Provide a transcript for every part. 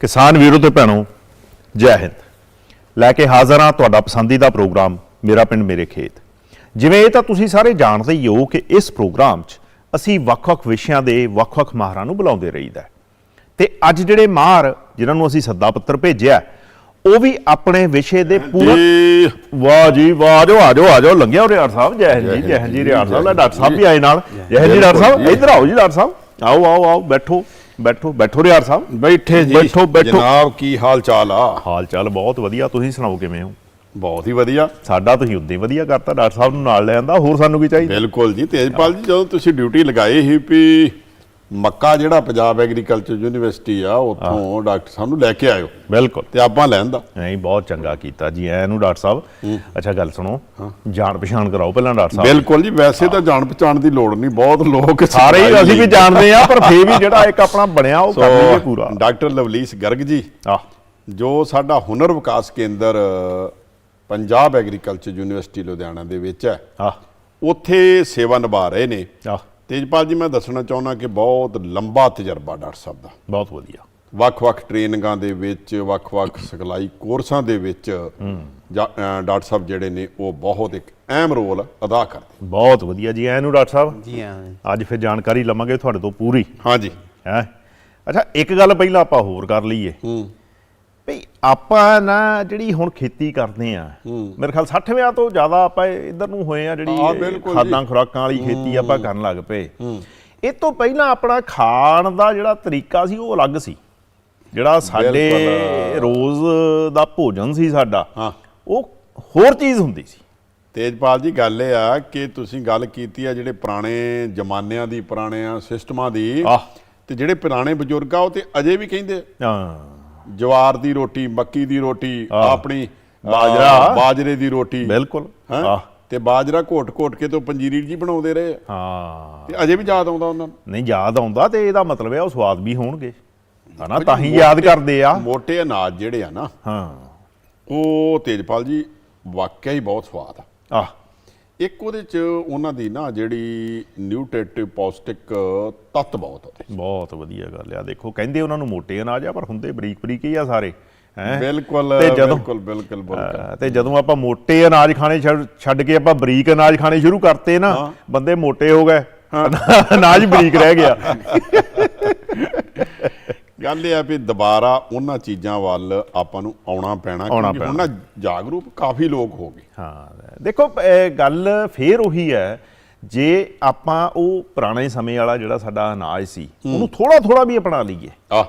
ਕਿਸਾਨ ਵੀਰੋ ਤੇ ਭੈਣੋ ਜੈ ਹਿੰਦ। ਲੈ ਕੇ ਹਾਜ਼ਰ ਹਾਂ ਤੁਹਾਡਾ ਪਸੰਦੀਦਾ ਪ੍ਰੋਗਰਾਮ ਮੇਰਾ ਪਿੰਡ ਮੇਰੇ ਖੇਤ। ਜਿਵੇਂ ਇਹ ਤਾਂ ਤੁਸੀਂ ਸਾਰੇ ਜਾਣਦੇ ਹੀ ਹੋ ਕਿ ਇਸ ਪ੍ਰੋਗਰਾਮ 'ਚ ਅਸੀਂ ਵੱਖ-ਵੱਖ ਵਿਸ਼ਿਆਂ ਦੇ ਵੱਖ-ਵੱਖ ਮਾਹਰਾਂ ਨੂੰ ਬੁਲਾਉਂਦੇ ਰਹੀਦਾ। ਤੇ ਅੱਜ ਜਿਹੜੇ ਮਾਹਰ ਜਿਨ੍ਹਾਂ ਨੂੰ ਅਸੀਂ ਸੱਦਾ ਪੱਤਰ ਭੇਜਿਆ ਉਹ ਵੀ ਆਪਣੇ ਵਿਸ਼ੇ ਦੇ ਪੂਰਾ ਜੀ ਵਾਹ ਜੀ ਵਾਹ ਜੋ ਆ ਜਾਓ ਆ ਜਾਓ। ਲੰਘਿਆ ਰਿਆੜ ਸਾਹਿਬ? ਜੈ ਹਿੰਦ ਜੀ ਜੈ ਹਿੰਦ ਜੀ ਰਿਆੜ ਸਾਹਿਬ। ਲੈ ਡਾਕਟਰ ਸਾਹਿਬ ਵੀ ਆਏ ਨਾਲ। ਜੈ ਹਿੰਦ ਜੀ ਡਾਕਟਰ ਸਾਹਿਬ ਇੱਧਰ ਆਓ ਜੀ ਡਾਕਟਰ ਸਾਹਿਬ। ਆਓ ਆਓ ਆਓ ਬੈਠੋ। ਬੈਠੋ ਬੈਠੋ ਰਿਆੜ ਸਾਹਿਬ। ਬੈਠੇ ਜੀ। ਬੈਠੋ, ਬੈਠੋ। ਜਨਾਬ ਕੀ ਹਾਲ ਚਾਲ ਆ? ਹਾਲ ਚਾਲ ਬਹੁਤ ਵਧੀਆ ਤੁਸੀਂ ਸੁਣਾਓ ਕਿਵੇਂ ਹੋ? ਬਹੁਤ ਹੀ ਵਧੀਆ। ਸਾਡਾ ਤੁਸੀਂ ਉਦੋਂ ਹੀ ਵਧੀਆ ਕਰਤਾ ਡਾਕਟਰ ਸਾਹਿਬ ਨੂੰ ਨਾਲ ਲੈ ਆਂਦਾ ਹੋਰ ਸਾਨੂੰ ਕੀ ਚਾਹੀਦਾ? ਬਿਲਕੁਲ ਜੀ ਤੇਜਪਾਲ ਜੀ ਜਦੋਂ ਤੁਸੀਂ ਡਿਊਟੀ ਲਗਾਈ ਸੀ ਵੀ ਮੱਕਾ ਜਿਹੜਾ ਪੰਜਾਬ ਐਗਰੀਕਲਚਰ ਯੂਨੀਵਰਸਿਟੀ ਆ ਉੱਥੋਂ ਡਾਕਟਰ ਸਾਹਿਬ ਨੂੰ ਲੈ ਕੇ ਆਇਓ। ਬਿਲਕੁਲ। ਤੇ ਆਪਾਂ ਲੈਂਦਾ ਨਹੀਂ ਬਹੁਤ ਚੰਗਾ ਕੀਤਾ ਜੀ ਐ ਨੂੰ ਡਾਕਟਰ ਸਾਹਿਬ। ਅੱਛਾ ਗੱਲ ਸੁਣੋ। ਜਾਣ ਪਛਾਣ ਕਰਾਓ ਪਹਿਲਾਂ ਡਾਕਟਰ ਸਾਹਿਬ। ਬਿਲਕੁਲ ਜੀ ਵੈਸੇ ਤਾਂ ਜਾਣ ਪਛਾਣ ਦੀ ਲੋੜ ਨਹੀਂ ਬਹੁਤ ਲੋਕ ਸਾਰੇ ਹੀ ਅਸੀਂ ਵੀ ਜਾਣਦੇ ਆ ਪਰ ਫੇਰ ਵੀ ਜਿਹੜਾ ਇੱਕ ਆਪਣਾ ਬਣਿਆ ਉਹ ਕਰ ਲਈਏ ਪੂਰਾ। ਡਾਕਟਰ ਲਵਲੀਸ ਗਰਗ ਜੀ ਆ ਜੋ ਸਾਡਾ ਹੁਨਰ ਵਿਕਾਸ ਕੇਂਦਰ ਪੰਜਾਬ ਐਗਰੀਕਲਚਰ ਯੂਨੀਵਰਸਿਟੀ ਲੁਧਿਆਣਾ ਦੇ ਵਿੱਚ ਹੈ। ਆ ਉੱਥੇ ਸੇਵਾ ਨਿਭਾ ਰਹੇ ਨੇ। ਆ ਤੇਜਪਾਲ ਜੀ ਮੈਂ ਦੱਸਣਾ ਚਾਹੁੰਦਾ ਕਿ ਬਹੁਤ ਲੰਬਾ ਤਜਰਬਾ ਡਾਕਟਰ ਸਾਹਿਬ ਦਾ। ਬਹੁਤ ਵਧੀਆ। ਵੱਖ-ਵੱਖ ਟ੍ਰੇਨਿੰਗਾਂ ਦੇ ਵਿੱਚ ਵੱਖ-ਵੱਖ ਸਿਖਲਾਈ ਕੋਰਸਾਂ ਦੇ ਵਿੱਚ ਡਾਕਟਰ ਸਾਹਿਬ ਜਿਹੜੇ ਨੇ ਉਹ ਬਹੁਤ ਇੱਕ ਅਹਿਮ ਰੋਲ ਅਦਾ ਕਰਦੇ। ਬਹੁਤ ਵਧੀਆ ਜੀ ਐ ਨੂੰ ਡਾਕਟਰ ਸਾਹਿਬ? ਜੀ ਹਾਂ। ਅੱਜ ਫਿਰ ਜਾਣਕਾਰੀ ਲਵਾਂਗੇ ਤੁਹਾਡੇ ਤੋਂ ਪੂਰੀ। ਹਾਂਜੀ। ਹੈ? ਅੱਛਾ ਇੱਕ ਗੱਲ ਪਹਿਲਾਂ ਆਪਾਂ ਹੋਰ ਕਰ ਲਈਏ। ਹੂੰ। ਭਈ ਆਪਾਂ ਨਾ ਜਿਹੜੀ ਹੁਣ ਖੇਤੀ ਕਰਦੇ ਆ ਮੇਰੇ ਖਿਆਲ 60ਵਿਆਂ ਤੋਂ ਜ਼ਿਆਦਾ ਆਪਾਂ ਇਧਰ ਨੂੰ ਹੋਏ ਆ ਜਿਹੜੀ। ਖਾਦਾਂ ਖੁਰਾਕਾਂ ਵਾਲੀ ਖੇਤੀ ਆਪਾਂ ਕਰਨ ਲੱਗ ਪਏ। ਇਹ ਤੋਂ ਪਹਿਲਾਂ ਆਪਣਾ ਖਾਣ ਦਾ ਜਿਹੜਾ ਤਰੀਕਾ ਸੀ ਉਹ ਅਲੱਗ ਸੀ। ਜਿਹੜਾ ਸਾਡੇ। ਰੋਜ਼ ਦਾ ਭੋਜਨ ਸੀ ਸਾਡਾ ਉਹ ਹੋਰ ਚੀਜ਼ ਹੁੰਦੀ ਸੀ। ਤੇਜਪਾਲ ਜੀ ਗੱਲ ਇਹ ਆ ਕਿ ਤੁਸੀਂ ਗੱਲ ਕੀਤੀ ਆ ਜਿਹੜੇ ਪੁਰਾਣੇ ਜ਼ਮਾਨਿਆਂ ਦੀ ਪੁਰਾਣੇ ਸਿਸਟਮਾਂ ਦੀ। ਤੇ ਜਿਹੜੇ ਪੁਰਾਣੇ ਬਜ਼ੁਰਗ ਆ ਉਹ ਤੇ ਅਜੇ ਵੀ ਕਹਿੰਦੇ ਹਾਂ। ਜਵਾਰ ਦੀ ਰੋਟੀ ਮੱਕੀ ਦੀ ਰੋਟੀ। ਆਪਣੀ ਬਾਜਰਾ। ਬਾਜਰੇ ਦੀ ਰੋਟੀ। ਬਿਲਕੁਲ। ਹੈਂ? ਤੇ ਬਾਜਰਾ ਘੋਟ-ਘੋਟ ਕੇ ਤੋਂ ਪੰਜੀਰੀ ਜੀ ਬਣਾਉਂਦੇ ਰਹੇ। ਹਾਂ। ਤੇ ਅਜੇ ਵੀ ਯਾਦ ਆਉਂਦਾ ਉਹਨਾਂ ਨੂੰ? ਨਹੀਂ ਯਾਦ ਆਉਂਦਾ ਤੇ ਇਹਦਾ ਮਤਲਬ ਹੈ ਉਹ ਸਵਾਦ ਵੀ ਹੋਣਗੇ। ਹਨਾ ਤਾਂ ਹੀ ਯਾਦ ਕਰਦੇ ਆ। ਮੋٹے ਅਨਾਜ ਜਿਹੜੇ ਆ ਨਾ ਹਾਂ। ਉਹ ਤੇਜਪਾਲ ਜੀ ਵਾਕਿਆ ਹੀ ਬਹੁਤ ਸਵਾਦ ਆ। ਆਹ। ਇੱਕ ਉਹਦੇ ਚ ਉਹਨਾਂ ਦੀ ਨਾ ਜਿਹੜੀ ਨਿਊਟ੍ਰੀਟਿਵ ਪੌਸ਼ਟਿਕ ਤੱਤ ਬਹੁਤ ਉਹਦੇ ਬਹੁਤ ਵਧੀਆ ਗੱਲ ਆ। ਦੇਖੋ ਕਹਿੰਦੇ ਉਹਨਾਂ ਨੂੰ ਮੋਟੇ ਅਨਾਜ ਆ ਪਰ ਹੁੰਦੇ ਬਰੀਕ ਬਰੀਕ ਹੀ ਆ ਸਾਰੇ। ਹੈ? ਬਿਲਕੁਲ ਬਿਲਕੁਲ ਬਿਲਕੁਲ ਬਿਲਕੁਲ। ਤੇ ਜਦੋਂ ਆਪਾਂ ਮੋਟੇ ਅਨਾਜ ਖਾਣੇ ਛੱਡ ਕੇ ਆਪਾਂ ਬਰੀਕ ਅਨਾਜ ਖਾਣੇ ਸ਼ੁਰੂ ਕਰਤੇ ਨਾ ਬੰਦੇ ਮੋਟੇ ਹੋ ਗਏ। ਅਨਾਜ ਬਰੀਕ ਰਹਿ ਗਿਆ। ਗੱਲ ਇਹ ਆ ਵੀ ਦੁਬਾਰਾ ਉਹਨਾਂ ਚੀਜ਼ਾਂ ਵੱਲ ਆਪਾਂ ਨੂੰ ਆਉਣਾ ਪੈਣਾ ਕਿਉਂਕਿ ਹੁਣ ਨਾ ਜਾਗਰੂਕ ਕਾਫੀ ਲੋਕ ਹੋ ਗਏ। ਹਾਂ ਦੇਖੋ ਇਹ ਗੱਲ ਫੇਰ ਉਹੀ ਹੈ ਜੇ ਆਪਾਂ ਉਹ ਪੁਰਾਣੇ ਸਮੇਂ ਵਾਲਾ ਜਿਹੜਾ ਸਾਡਾ ਅਨਾਜ ਸੀ ਉਹਨੂੰ ਥੋੜਾ ਥੋੜਾ ਵੀ ਅਪਣਾ ਲਈਏ। ਆ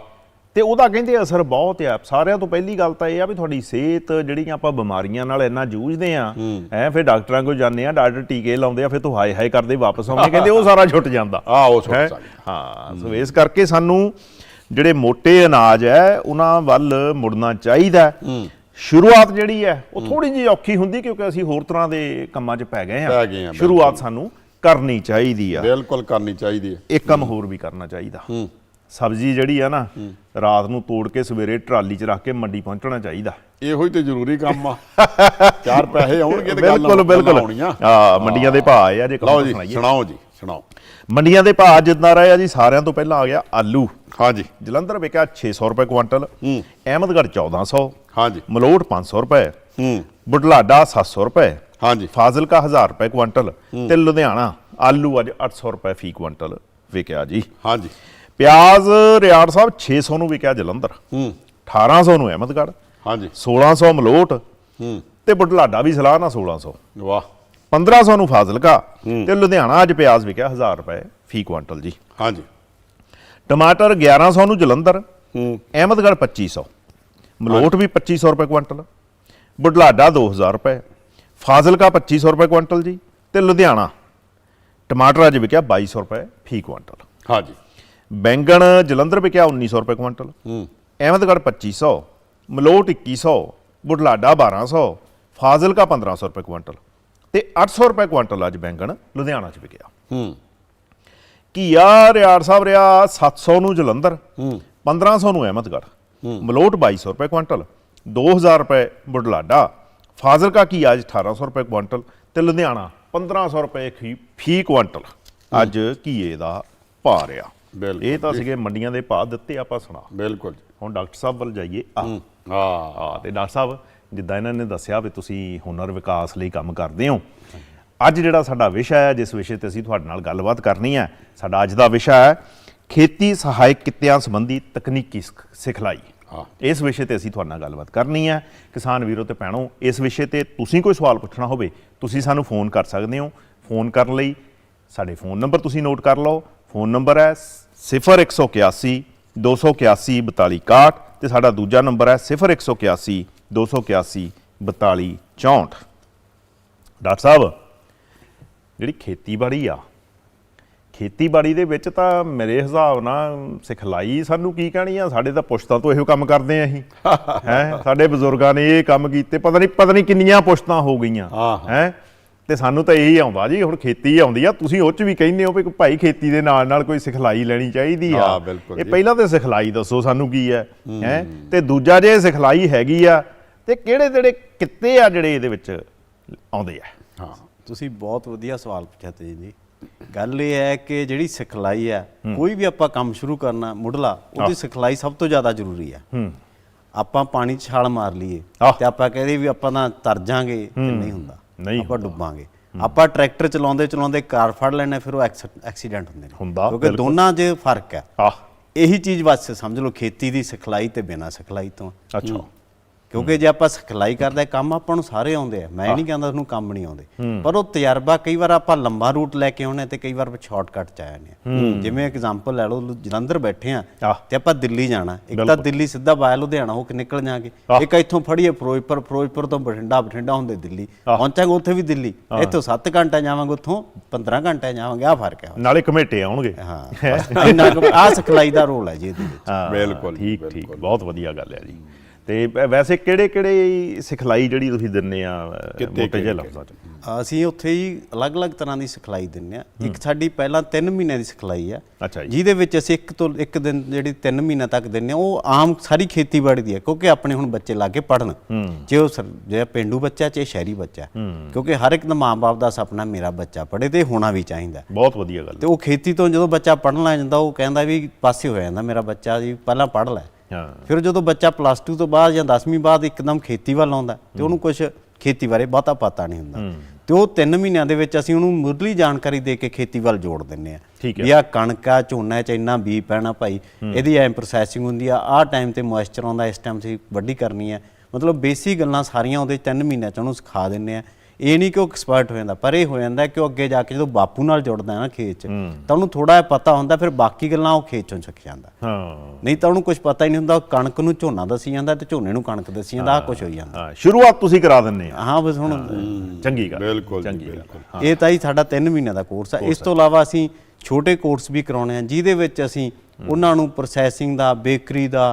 ਤੇ ਉਹਦਾ ਕਹਿੰਦੇ ਅਸਰ ਬਹੁਤ ਆ। ਸਾਰਿਆਂ ਤੋਂ ਪਹਿਲੀ ਗੱਲ ਤਾਂ ਇਹ ਆ ਵੀ ਤੁਹਾਡੀ ਸਿਹਤ ਜਿਹੜੀਆਂ ਆਪਾਂ ਬਿਮਾਰੀਆਂ ਨਾਲ ਇੰਨਾ ਜੂਝਦੇ ਆ ਐ ਫਿਰ ਡਾਕਟਰਾਂ ਕੋਲ ਜਾਂਦੇ ਆ ਡਾਕਟਰ ਟੀਕੇ ਲਾਉਂਦੇ ਆ ਫਿਰ ਤੂੰ ਹਾਏ ਹਾਏ ਕਰਦੇ ਵਾਪਸ ਆਉਂਦੇ ਕਹਿੰਦੇ ਉਹ ਸਾਰਾ ਛੁੱਟ ਜਾਂਦਾ। ਆ ਉਹ ਹੈਂ? ਸਕਦਾ। ਹਾਂ ਸੋ ਇਸ ਕਰਕੇ ਸਾਨੂੰ ਜਿਹੜੇ ਮੋٹے ਅਨਾਜ ਹੈ ਉਹਨਾਂ ਵੱਲ ਮੁੜਨਾ ਚਾਹੀਦਾ ਹੈ। ਸ਼ੁਰੂਆਤ ਜਿਹੜੀ ਹੈ ਉਹ ਥੋੜੀ ਜਿਹੀ ਔਖੀ ਹੁੰਦੀ ਕਿਉਂਕਿ ਅਸੀਂ ਹੋਰ ਤਰ੍ਹਾਂ ਦੇ ਕੰਮਾਂ 'ਚ ਪੈ ਗਏ ਆ ਹਾਂ, ਸ਼ੁਰੂਆਤ ਸਾਨੂੰ ਕਰਨੀ ਚਾਹੀਦੀ ਆ। ਬਿਲਕੁਲ ਕਰਨੀ ਚਾਹੀਦੀ ਹੈ। ਇੱਕ ਕੰਮ ਹੋਰ ਵੀ ਕਰਨਾ ਚਾਹੀਦਾ। ਸਬਜ਼ੀ ਜਿਹੜੀ ਆ ਨਾ ਰਾਤ ਨੂੰ ਤੋੜ ਕੇ ਸਵੇਰੇ ਟਰਾਲੀ 'ਚ ਰੱਖ ਕੇ ਮੰਡੀ ਪਹੁੰਚਣਾ ਚਾਹੀਦਾ। ਇਹੋ ਹੀ ਤੇ ਜ਼ਰੂਰੀ ਕੰਮ ਆ। ਚਾਰ ਪੈਸੇ ਆਉਣਗੇ ਤੇ ਗੱਲ ਬਿਲਕੁਲ ਬਿਲਕੁਲ। ਆ। ਮੰਡੀਆਂ ਦੇ ਭਾਅ ਆ ਜੇ ਸੁਣਾਈਏ। ਸੁਣਾਓ ਜੀ ਸੁਣਾਓ। ਮੰਡੀਆਂ ਦੇ ਭਾਅ ਜਿੱਦਾਂ ਰਹੇ ਆ ਜੀ ਸਾਰਿਆਂ ਤੋਂ ਪਹਿਲਾਂ ਆ ਗਿਆ ਆਲੂ। ਹਾਂਜੀ। ਜਲੰਧਰ ਵਿਕਿਆ 600 ਰੁਪਏ ਕੁਆਂਟਲ। ਅਹਿਮਦਗੜ੍ਹ 1400 ਹਾਂਜੀ। ਮਲੋਟ 500 ਰੁਪਏ। ਹੂੰ। ਬੁਢਲਾਡਾ 700 ਰੁਪਏ। ਹਾਂਜੀ। ਫਾਜ਼ਿਲਕਾ 1000 ਰੁਪਏ ਕੁਆਂਟਲ ਤੇ ਲੁਧਿਆਣਾ ਆਲੂ ਅੱਜ 800 ਰੁਪਏ ਫੀ ਕੁਆਂਟਲ ਵਿਕਿਆ ਜੀ। ਹਾਂਜੀ। ਪਿਆਜ਼ ਰਿਆੜ ਸਾਹਿਬ 600 ਨੂੰ ਵਿਕਿਆ ਜਲੰਧਰ। ਹੂੰ। 1800 ਨੂੰ ਅਹਿਮਦਗੜ੍ਹ। ਹਾਂਜੀ। 1600 ਮਲੋਟ। ਹੂੰ। ਤੇ ਬੁਢਲਾਡਾ ਵੀ ਸਲਾਹ ਨਾ 1600 ਵਾਹ। 1500 ਨੂੰ ਫਾਜ਼ਿਲਕਾ ਤੇ ਲੁਧਿਆਣਾ ਅੱਜ ਪਿਆਜ਼ ਵਿਕਿਆ 1000 ਰੁਪਏ ਫੀ ਕੁਆਂਟਲ ਜੀ। ਹਾਂਜੀ। ਟਮਾਟਰ 1100 ਨੂੰ ਜਲੰਧਰ ਹੂੰ। ਅਹਿਮਦਗੜ੍ਹ 2500 ਮਲੋਟ ਵੀ 2500 ਰੁਪਏ ਕੁਆਂਟਲ ਬੁਢਲਾਡਾ 2000 ਰੁਪਏ ਫਾਜ਼ਿਲਕਾ 2500 ਰੁਪਏ ਕੁਆਂਟਲ ਜੀ ਤੇ ਲੁਧਿਆਣਾ ਟਮਾਟਰ ਅੱਜ ਵਿਕਿਆ 2200 ਰੁਪਏ ਫੀ ਕੁਆਂਟਲ। ਹਾਂਜੀ। ਬੈਂਗਣ ਜਲੰਧਰ ਵਿਕਿਆ 1900 ਰੁਪਏ ਕੁਆਂਟਲ ਹੂੰ। ਅਹਿਮਦਗੜ੍ਹ 2500 ਮਲੋਟ 2100 ਬੁਢਲਾਡਾ 1200 ਫਾਜ਼ਿਲਕਾ 1500 ਰੁਪਏ ਕੁਆਂਟਲ ਤੇ 800 ਰੁਪਏ ਕੁਆਂਟਲ ਅੱਜ ਬੈਂਗਣ ਲੁਧਿਆਣਾ 'ਚ ਵਿਕਿਆ। ਹੂੰ। ਘੀਆ ਰਿਆੜ ਸਾਹਿਬ ਰਿਆ 700 ਨੂੰ ਜਲੰਧਰ ਹੂੰ। 1500 ਨੂੰ ਅਹਿਮਦਗੜ੍ਹ ਮਲੋਟ 2200 ਰੁਪਏ ਕੁਆਂਟਲ 2000 ਰੁਪਏ ਬੁਢਲਾਡਾ ਫਾਜ਼ਿਲਕਾ ਘੀਆ ਅੱਜ 1800 ਰੁਪਏ ਕੁਆਂਟਲ ਤੇ ਲੁਧਿਆਣਾ 1500 ਰੁਪਏ ਖੀ- ਫੀ ਕੁਆਂਟਲ ਅੱਜ ਘੀਏ ਦਾ ਭਾਅ ਬਿਲਕੁਲ ਇਹ ਤਾਂ ਸੀਗੇ ਮੰਡੀਆਂ ਦੇ ਭਾਅ ਦਿੱਤੇ ਆਪਾਂ ਸੁਣਾ। ਬਿਲਕੁਲ ਹੁਣ ਡਾਕਟਰ ਸਾਹਿਬ ਵੱਲ ਜਾਈਏ। ਆ। ਹਾਂ। ਆ ਤੇ ਡਾਕਟਰ ਸਾਹਿਬ ਜਿੱਦਾਂ ਇਹਨਾਂ ਨੇ ਦੱਸਿਆ ਵੀ ਤੁਸੀਂ ਹੁਨਰ ਵਿਕਾਸ ਲਈ ਕੰਮ ਕਰਦੇ ਹੋ ਅੱਜ ਜਿਹੜਾ ਸਾਡਾ ਵਿਸ਼ਾ ਹੈ ਜਿਸ ਵਿਸ਼ੇ ਤੇ ਅਸੀਂ ਤੁਹਾਡੇ ਨਾਲ ਗੱਲਬਾਤ ਕਰਨੀ ਹੈ ਸਾਡਾ ਅੱਜ ਦਾ ਵਿਸ਼ਾ ਹੈ ਖੇਤੀ ਸਹਾਇਕ ਕਿੱਤਿਆਂ ਸੰਬੰਧੀ ਤਕਨੀਕੀ ਸਿਖ- ਸਿਖਲਾਈ। ਹਾਂ। ਇਸ ਵਿਸ਼ੇ ਤੇ ਅਸੀਂ ਤੁਹਾਡੇ ਨਾਲ ਗੱਲਬਾਤ ਕਰਨੀ ਹੈ। ਕਿਸਾਨ ਵੀਰੋ ਤੇ ਭੈਣੋ ਇਸ ਵਿਸ਼ੇ ਤੇ ਤੁਸੀਂ ਕੋਈ ਸਵਾਲ ਪੁੱਛਣਾ ਹੋਵੇ ਤੁਸੀਂ ਸਾਨੂੰ ਫੋਨ ਕਰ ਸਕਦੇ ਹੋ। ਫੋਨ ਕਰਨ ਲਈ ਸਾਡੇ ਫੋਨ ਨੰਬਰ ਤੁਸੀਂ ਨੋਟ ਕਰ ਲਓ। ਫੋਨ ਨੰਬਰ ਹੈ 0181 281 4261 ਤੇ ਸਾਡਾ ਦੂਜਾ ਨੰਬਰ ਹੈ 0181 281 4264 ਡਾਕਟਰ ਸਾਹਿਬ ਜਿਹੜੀ ਖੇਤੀਬਾੜੀ ਆ ਖੇਤੀਬਾੜੀ ਦੇ ਵਿੱਚ ਤਾਂ ਮੇਰੇ ਹਿਸਾਬ ਨਾਲ ਸਿਖਲਾਈ ਸਾਨੂੰ ਕੀ ਕਹਿਣੀ ਆ ਸਾਡੇ ਤਾਂ ਪੁਸ਼ਤਾਂ ਤੋਂ ਇਹੋ ਕੰਮ ਕਰਦੇ ਆ ਅਸੀਂ। ਹੈ ਸਾਡੇ ਬਜ਼ੁਰਗਾਂ ਨੇ ਇਹ ਕੰਮ ਕੀਤੇ ਪਤਾ ਨਹੀਂ ਪਤਾ ਨਹੀਂ ਕਿੰਨੀਆਂ ਪੁਸ਼ਤਾਂ ਹੋ ਗਈਆਂ। ਹਾਂ। ਤੇ ਸਾਨੂੰ ਤਾਂ ਇਹੀ ਆਉਂਦਾ ਜੀ ਹੁਣ ਖੇਤੀ ਆਉਂਦੀ ਆ ਤੁਸੀਂ ਉਹ ਚ ਵੀ ਕਹਿੰਦੇ ਹੋ ਵੀ ਭਾਈ ਖੇਤੀ ਦੇ ਨਾਲ ਨਾਲ ਕੋਈ ਸਿਖਲਾਈ ਲੈਣੀ ਚਾਹੀਦੀ ਆ। ਇਹ। ਪਹਿਲਾਂ ਤੇ ਸਿਖਲਾਈ ਦੱਸੋ ਸਾਨੂੰ ਕੀ ਹੈ। ਹੈ। ਤੇ ਦੂਜਾ ਜੇ ਸਿਖਲਾਈ ਹੈਗੀ ਆ ਤੇ ਕਿਹੜੇ ਕਿਹੜੇ ਕਿੱਤੇ ਆ ਜਿਹੜੇ ਇਹਦੇ ਵਿੱਚ ਆਉਂਦੇ ਆ? ਹਾਂ। ਤੁਸੀਂ ਬਹੁਤ ਵਧੀਆ ਸਵਾਲ ਪੁੱਛਿਆ ਤੇ ਜੀ। ਗੱਲ ਇਹ ਹੈ ਕਿ ਜਿਹੜੀ ਸਿਖਲਾਈ ਹੈ ਕੋਈ ਵੀ ਆਪਾਂ ਕੰਮ ਸ਼ੁਰੂ ਕਰਨਾ ਮੁੱਢਲਾ ਉਹਦੀ ਸਿਖਲਾਈ ਸਭ ਤੋਂ ਜ਼ਿਆਦਾ ਜ਼ਰੂਰੀ ਹੈ। ਹੂੰ। ਆਪਾਂ ਪਾਣੀ ਛਾਲ ਮਾਰ ਲਈਏ। ਤੇ ਆਪਾਂ ਕਹਦੇ ਵੀ ਆਪਾਂ ਤਾਂ ਤਰ ਜਾਾਂਗੇ ਤੇ ਨਹੀਂ ਹੁੰਦਾ। ਆਪਾਂ ਡੁੱਬਾਂਗੇ। ਆਪਾਂ ਟਰੈਕਟਰ ਚਲਾਉਂਦੇ ਚਲਾਉਂਦੇ ਕਾਰ ਫੜ ਲੈਣੇ ਫਿਰ ਉਹ ਐਕਸ- ਐਕਸੀਡੈਂਟ ਹੁੰਦੇ ਨੇ। ਹੁੰਦਾ, ਕਿਉਂਕਿ। ਦੋਨਾਂ 'ਚ ਫ਼ਰਕ ਹੈ। ਆਹ। ਇਹੀ ਚੀਜ਼ ਵਾਸਤੇ ਸਮਝ ਲਓ ਖੇਤੀ ਦੀ ਸਿਖਲਾਈ ਤੇ ਬਿਨਾਂ ਸਿਖਲਾਈ ਤੋਂ। ਅੱਛਾ। ਕਿਉਂਕਿ ਜੇ ਆਪਾਂ ਸਿਖਲਾਈ ਕਰਦੇ ਕੰਮ ਆਪਾਂ ਨੂੰ ਸਾਰੇ ਆਉਂਦੇ ਆ। ਮੈਂ ਨਹੀਂ ਕਹਿੰਦਾ ਤੁਹਾਨੂੰ ਕੰਮ ਨਹੀਂ ਆਉਂਦੇ। ਪਰ ਉਹ ਤਜਰਬਾ ਕਈ ਵਾਰ ਆਪਾਂ ਲੰਬਾ ਰੂਟ ਲੈ ਕੇ ਆਉਣੇ ਤੇ ਕਈ ਵਾਰ ਸ਼ਾਰਟਕਟ ਚ ਆ ਜਾਂਦੇ ਆ। ਜਿਵੇਂ ਐਗਜ਼ਾਮਪਲ ਲੈ ਲਓ ਜਲੰਧਰ ਬੈਠੇ ਆ। ਤੇ ਆਪਾਂ ਦਿੱਲੀ ਜਾਣਾ। ਇੱਕ ਤਾਂ ਦਿੱਲੀ ਸਿੱਧਾ ਬਾਇਆ ਲੁਧਿਆਣਾ ਹੋ ਕੇ ਨਿਕਲ ਜਾਾਂਗੇ। ਇੱਕ ਇੱਥੋਂ ਫੜੀਏ ਫਿਰੋਜ਼ਪੁਰ ਫਿਰੋਜ਼ਪੁਰ ਤੋਂ ਬਠਿੰਡਾ ਬਠਿੰਡਾ ਹੁੰਦੇ ਦਿੱਲੀ। ਪਹੁੰਚਾਂਗੇ ਉੱਥੇ ਵੀ ਦਿੱਲੀ। ਇੱਥੋਂ 7 ਘੰਟੇ ਜਾਵਾਂਗੇ ਉੱਥੋਂ 15 ਘੰਟੇ ਜਾਵਾਂਗੇ ਆ ਫ਼ਰਕ ਹੈ। ਨਾਲੇ ਕਮੇਟੇ ਆਉਣਗੇ। ਹਾਂ। ਆ ਸਿਖਲਾਈ ਦਾ ਰੋਲ ਹੈ ਜੀ ਇਹਦੇ ਵਿੱਚ। ਹਾਂ, ਬਿਲਕੁਲ ਠੀਕ ਠੀਕ। ਬਹੁਤ ਵਧੀਆ ਗੱਲ ਹੈ ਜੀ। ਤੇ ਵੈਸੇ ਕਿਹੜੇ ਕਿਹੜੇ ਸਿਖਲਾਈ ਜਿਹੜੀ ਤੁਸੀਂ ਦਿੰਨੇ ਆ ਮੋਟੇ ਜਿਹੇ ਲਫ਼ਜ਼ਾਂ ਚ? ਅਸੀਂ ਉੱਥੇ ਹੀ ਅਲੱਗ-ਅਲੱਗ ਤਰ੍ਹਾਂ ਦੀ ਸਿਖਲਾਈ ਦਿੰਨੇ ਆ। ਇੱਕ ਸਾਡੀ ਪਹਿਲਾਂ 3 ਮਹੀਨਿਆਂ ਦੀ ਸਿਖਲਾਈ ਆ। ਜਿਹਦੇ ਵਿੱਚ ਅਸੀਂ ਇੱਕ ਤੋਂ ਇੱਕ ਦਿਨ ਜਿਹੜੀ 3 ਮਹੀਨਾ ਤੱਕ ਦਿੰਨੇ ਆ ਉਹ ਆਮ ਸਾਰੀ ਖੇਤੀਬਾੜੀ ਦੀ ਹੈ ਕਿਉਂਕਿ ਆਪਣੇ ਹੁਣ ਬੱਚੇ ਲਾਗੇ ਪੜਨ ਜੇ ਉਹ ਜੇ ਪਿੰਡੂ ਬੱਚਾ ਚਾਹੇ ਸ਼ਹਿਰੀ ਬੱਚਾ। ਕਿਉਂਕਿ ਹਰ ਇੱਕ ਦਾ ਮਾਂ-ਬਾਪ ਦਾ ਸੁਪਨਾ ਮੇਰਾ ਬੱਚਾ ਪੜ੍ਹੇ ਤੇ ਹੋਣਾ ਵੀ ਚਾਹੀਦਾ। ਬਹੁਤ ਵਧੀਆ ਗੱਲ ਤੇ ਉਹ ਖੇਤੀ ਤੋਂ ਜਦੋਂ ਬੱਚਾ ਪੜਨ ਲੱਗ ਜਾਂਦਾ ਉਹ ਕਹਿੰਦਾ ਵੀ ਪਾਸੇ ਹੋ ਜਾਂਦਾ ਮੇਰਾ ਬੱਚਾ ਜੀ ਪਹਿਲਾਂ ਪੜ੍ਹ ਲੈ। ਹਾਂ। ਫਿਰ ਜਦੋਂ ਬੱਚਾ ਪਲੱਸ 2 ਤੋਂ ਬਾਅਦ ਜਾਂ 10ਵੀਂ ਬਾਅਦ ਇੱਕਦਮ ਖੇਤੀ ਵੱਲ ਆਉਂਦਾ ਤੇ ਉਹਨੂੰ ਕੁਝ ਖੇਤੀ ਬਾਰੇ ਬਹੁਤਾ ਪਤਾ ਨਹੀਂ ਹੁੰਦਾ। ਤੇ ਉਹ 3 ਮਹੀਨਿਆਂ ਦੇ ਵਿੱਚ ਅਸੀਂ ਉਹਨੂੰ ਮੁੱਢਲੀ ਜਾਣਕਾਰੀ ਦੇ ਕੇ ਖੇਤੀ ਵੱਲ ਜੋੜ ਦਿੰਨੇ ਆ। ਵੀ ਆ ਕਣਕ ਆ ਝੋਨਾ ਚ ਇੰਨਾ ਬੀ ਪੈਣਾ ਭਾਈ ਇਹਦੀ ਐਂ ਪ੍ਰੋਸੈਸਿੰਗ ਹੁੰਦੀ ਆ ਆਹ ਟਾਈਮ ਤੇ ਮੋਇਸਚਰ ਆਉਂਦਾ ਇਸ ਟਾਈਮ ਤੇ ਵੱਢੀ ਕਰਨੀ ਆ ਮਤਲਬ ਬੇਸਿਕ ਗੱਲਾਂ ਸਾਰੀਆਂ ਉਹਦੇ 3 ਮਹੀਨਿਆਂ ਚ ਉਹਨੂੰ ਸਿਖਾ ਦਿੰਨੇ ਆ ਇਹ ਨਹੀਂ ਕਿ ਉਹ ਐਕਸਪਰਟ ਹੋ ਜਾਂਦਾ ਪਰ ਇਹ ਹੋ ਜਾਂਦਾ ਕਿ ਉਹ ਅੱਗੇ ਜਾ ਕੇ ਜਦੋਂ ਬਾਪੂ ਨਾਲ ਜੁੜਦਾ ਹੈ ਨਾ ਖੇਤ 'ਚ ਤਾਂ ਉਹਨੂੰ ਥੋੜਾ ਜਿਹਾ ਪਤਾ ਹੁੰਦਾ ਫਿਰ ਬਾਕੀ ਗੱਲਾਂ ਉਹ ਖੇਤ 'ਚੋਂ ਸਿੱਖ ਜਾਂਦਾ। ਹਾਂ। ਨਹੀਂ ਤਾਂ ਉਹਨੂੰ ਕੁਝ ਪਤਾ ਹੀ ਨਹੀਂ ਹੁੰਦਾ ਉਹ ਕਣਕ ਨੂੰ ਝੋਨਾ ਦੱਸੀ ਜਾਂਦਾ ਤੇ ਝੋਨੇ ਨੂੰ ਕਣਕ ਦੱਸੀ ਜਾਂਦਾ ਆਹ ਕੁਝ ਹੋਈ ਜਾਂਦਾ। ਹਾਂ ਸ਼ੁਰੂਆਤ ਤੁਸੀਂ ਕਰਾ ਦਿੰਨੇ ਆ। ਹਾਂ ਬਸ ਹੁਣ ਚੰਗੀ ਗੱਲ ਬਿਲਕੁਲ ਜੀ, ਚੰਗੀ ਗੱਲ। ਬਿਲਕੁਲ। ਇਹ ਤਾਂ ਹੀ ਸਾਡਾ 3 ਮਹੀਨਿਆਂ ਦਾ ਕੋਰਸ ਹੈ ਇਸ ਤੋਂ ਇਲਾਵਾ ਅਸੀਂ ਛੋਟੇ ਕੋਰਸ ਵੀ ਕਰਾਉਣੇ ਆ ਜਿਹਦੇ ਵਿੱਚ ਅਸੀਂ ਉਹਨਾਂ ਨੂੰ ਪ੍ਰੋਸੈਸਿੰਗ ਦਾ ਬੇਕਰੀ ਦਾ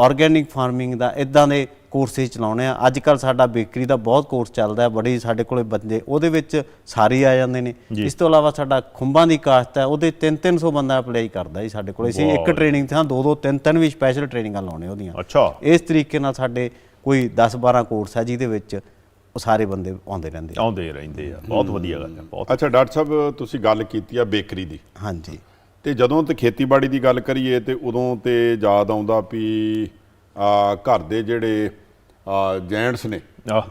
ਆਰਗੇਨਿਕ ਫਾਰਮਿੰਗ ਦਾ ਇਦਾਂ ਦੇ ਕੋਰਸਿਸ ਚਲਾਉਣੇ ਆ। ਅੱਜ ਕੱਲ ਸਾਡਾ ਬੇਕਰੀ ਦਾ ਬਹੁਤ ਕੋਰਸ ਚੱਲਦਾ ਹੈ ਬੜੀ ਸਾਡੇ ਕੋਲੇ ਬੰਦੇ ਉਹਦੇ ਵਿੱਚ ਸਾਰੇ ਆ ਜਾਂਦੇ ਨੇ। ਇਸ ਤੋਂ ਇਲਾਵਾ ਸਾਡਾ ਖੁੰਬਾਂ ਦੀ ਕਾਸ਼ਤ ਹੈ ਉਹਦੇ 3-300 ਬੰਦਾ ਅਪਲਾਈ ਕਰਦਾ ਜੀ ਸਾਡੇ ਕੋਲੇ। ਅਸੀਂ ਇੱਕ ਟ੍ਰੇਨਿੰਗ ਥਾਂ ਦੋ ਦੋ ਤਿੰਨ ਤਿੰਨ ਵੀ ਸਪੈਸ਼ਲ ਟ੍ਰੇਨਿੰਗਾਂ ਲਾਉਣੇ ਉਹਦੀਆਂ। ਅੱਛਾ। ਇਸ ਤਰੀਕੇ ਨਾਲ ਸਾਡੇ ਕੋਈ 10-12 ਕੋਰਸ ਹੈ ਜਿਹਦੇ ਵਿੱਚ ਉਹ ਸਾਰੇ ਬੰਦੇ ਆਉਂਦੇ ਰਹਿੰਦੇ ਆ। ਆਉਂਦੇ ਰਹਿੰਦੇ ਆ। ਬਹੁਤ ਵਧੀਆ ਗੱਲ ਹੈ ਬਹੁਤ ਅੱਛਾ ਡਾਕਟਰ ਸਾਹਿਬ ਤੁਸੀਂ ਗੱਲ ਕੀਤੀ ਆ ਬੇਕਰੀ ਦੀ। ਹਾਂਜੀ। ਤੇ ਜਦੋਂ ਤੇ ਖੇਤੀਬਾੜੀ ਦੀ ਗੱਲ ਕਰੀਏ ਤੇ ਉਦੋਂ ਤੇ ਯਾਦ ਆਉਂਦਾ ਵੀ ਆ ਘਰ ਦੇ ਜਿਹੜੇ ਜੈਂਟਸ ਨੇ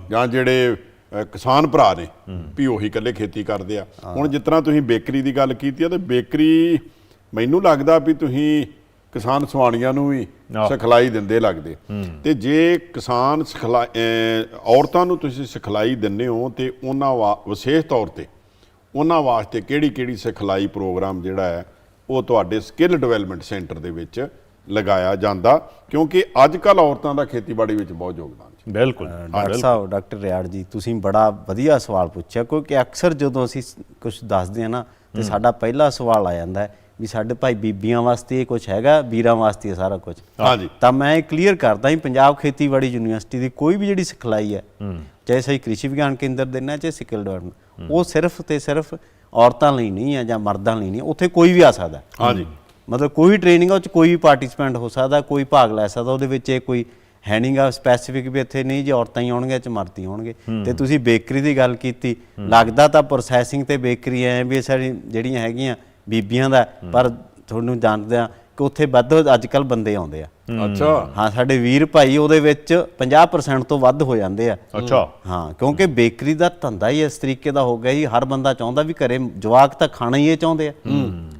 ਜਾਂ ਜਿਹੜੇ ਕਿਸਾਨ ਭਰਾ ਨੇ ਵੀ ਉਹੀ ਇਕੱਲੇ ਖੇਤੀ ਕਰਦੇ ਆ। ਹੁਣ ਜਿਸ ਤਰ੍ਹਾਂ ਤੁਸੀਂ ਬੇਕਰੀ ਦੀ ਗੱਲ ਕੀਤੀ ਆ ਤੇ ਬੇਕਰੀ ਮੈਨੂੰ ਲੱਗਦਾ ਵੀ ਤੁਸੀਂ ਕਿਸਾਨ ਸਵਾਣੀਆਂ ਨੂੰ ਵੀ। ਸਿਖਲਾਈ ਦਿੰਦੇ ਲੱਗਦੇ। ਤੇ ਜੇ ਕਿਸਾਨ ਔਰਤਾਂ ਨੂੰ ਤੁਸੀਂ ਸਿਖਲਾਈ ਦਿੰਦੇ ਹੋ ਤੇ ਉਹਨਾਂ ਵਾ- ਵਿਸ਼ੇਸ਼ ਤੌਰ ਤੇ ਉਹਨਾਂ ਵਾਸਤੇ ਕਿਹੜੀ ਕਿਹੜੀ ਸਿਖਲਾਈ ਪ੍ਰੋਗਰਾਮ ਜਿਹੜਾ ਹੈ ਉਹ ਤੁਹਾਡੇ ਸਕਿੱਲ ਡਿਵੈਲਪਮੈਂਟ ਸੈਂਟਰ ਦੇ ਵਿੱਚ ਲਗਾਇਆ ਜਾਂਦਾ ਕਿਉਂਕਿ ਅੱਜ ਕੱਲ ਔਰਤਾਂ ਦਾ ਖੇਤੀਬਾੜੀ ਵਿੱਚ ਬਹੁਤ ਯੋਗਦਾਨ ਹੈ ਬਿਲਕੁਲ ਡਾਕਟਰ ਸਾਹਿਬ ਡਾਕਟਰ ਰਿਆੜ ਜੀ ਤੁਸੀਂ ਬੜਾ ਵਧੀਆ ਸਵਾਲ ਪੁੱਛਿਆ ਕਿਉਂਕਿ ਅਕਸਰ ਜਦੋਂ ਅਸੀਂ ਕੁਝ ਦੱਸਦੇ ਆ ਨਾ ਤੇ ਸਾਡਾ ਪਹਿਲਾ ਸਵਾਲ ਆ ਜਾਂਦਾ ਹੈ ਵੀ ਸਾਡੇ ਭਾਈ ਬੀਬੀਆਂ ਵਾਸਤੇ ਇਹ ਕੁਝ ਹੈਗਾ ਵੀਰਾਂ ਵਾਸਤੇ ਇਹ ਸਾਰਾ ਕੁਝ ਹਾਂਜੀ। ਤਾਂ ਮੈਂ ਕਲੀਅਰ ਕਰਦਾ ਹਾਂ ਪੰਜਾਬ ਖੇਤੀਬਾੜੀ ਯੂਨੀਵਰਸਿਟੀ ਦੀ ਕੋਈ ਵੀ ਜਿਹੜੀ ਸਿਖਲਾਈ ਹੈ ਚਾਹੇ ਸਹੀ ਕ੍ਰਿਸ਼ੀ ਵਿਗਿਆਨ ਕੇਂਦਰ ਦੇ ਨਾ ਚਾਹੇ ਸਕਿੱਲ ਡਿਵੈਲਪਮੈਂਟ ਉਹ ਸਿਰਫ ਤੇ ਸਿਰਫ ਔਰਤਾਂ ਲਈ ਨਹੀਂ ਹੈ ਜਾਂ ਮਰਦਾਂ ਲਈ ਨਹੀਂ ਉੱਥੇ ਕੋਈ ਵੀ ਆ ਸਕਦਾ। ਹਾਂਜੀ। ਮਤਲਬ ਕੋਈ ਟ੍ਰੇਨਿੰਗ ਆ ਉਹ ਚ ਕੋਈ ਵੀ ਪਾਰਟਿਸਿਪੈਂਟ ਹੋ ਸਕਦਾ ਕੋਈ ਭਾਗ ਲੈ ਸਕਦਾ ਉਹਦੇ ਵਿੱਚ ਇਹ ਕੋਈ ਹੈ ਨਹੀਂਗਾ ਸਪੈਸੀਫਿਕ ਵੀ ਇੱਥੇ ਨਹੀਂ ਜੇ ਔਰਤਾਂ ਹੀ ਆਉਣਗੀਆਂ ਚ ਮਰਦ ਆਉਣਗੇ। ਤੇ ਤੁਸੀਂ ਬੇਕਰੀ ਦੀ ਗੱਲ ਕੀਤੀ ਲੱਗਦਾ ਤਾਂ ਪ੍ਰੋਸੈਸਿੰਗ ਤੇ ਬੇਕਰੀ ਐ ਵੀ ਸਾਰੀ ਜਿਹੜੀਆਂ ਹੈਗੀਆਂ ਬੀਬੀਆਂ ਦਾ ਪਰ ਤੁਹਾਨੂੰ ਜਾਣਦੇ ਆ ਕਿ ਉੱਥੇ ਵੱਧ ਅੱਜ ਕੱਲ ਬੰਦੇ ਆਉਂਦੇ ਆ। ਅੱਛਾ। ਹਾਂ ਸਾਡੇ ਵੀਰ ਭਾਈ ਉਹਦੇ ਵਿੱਚ 50% ਤੋਂ ਵੱਧ ਹੋ ਜਾਂਦੇ ਆ। ਅੱਛਾ। ਹਾਂ ਕਿਉਂਕਿ ਬੇਕਰੀ ਦਾ ਧੰਦਾ ਹੀ ਇਸ ਤਰੀਕੇ ਦਾ ਹੋ ਗਿਆ ਜੀ। ਹਰ ਬੰਦਾ ਚਾਹੁੰਦਾ ਵੀ ਘਰੇ ਜਵਾਕ ਤਾਂ ਖਾਣਾ ਹੀ ਇਹ ਚਾਹੁੰਦੇ ਆ।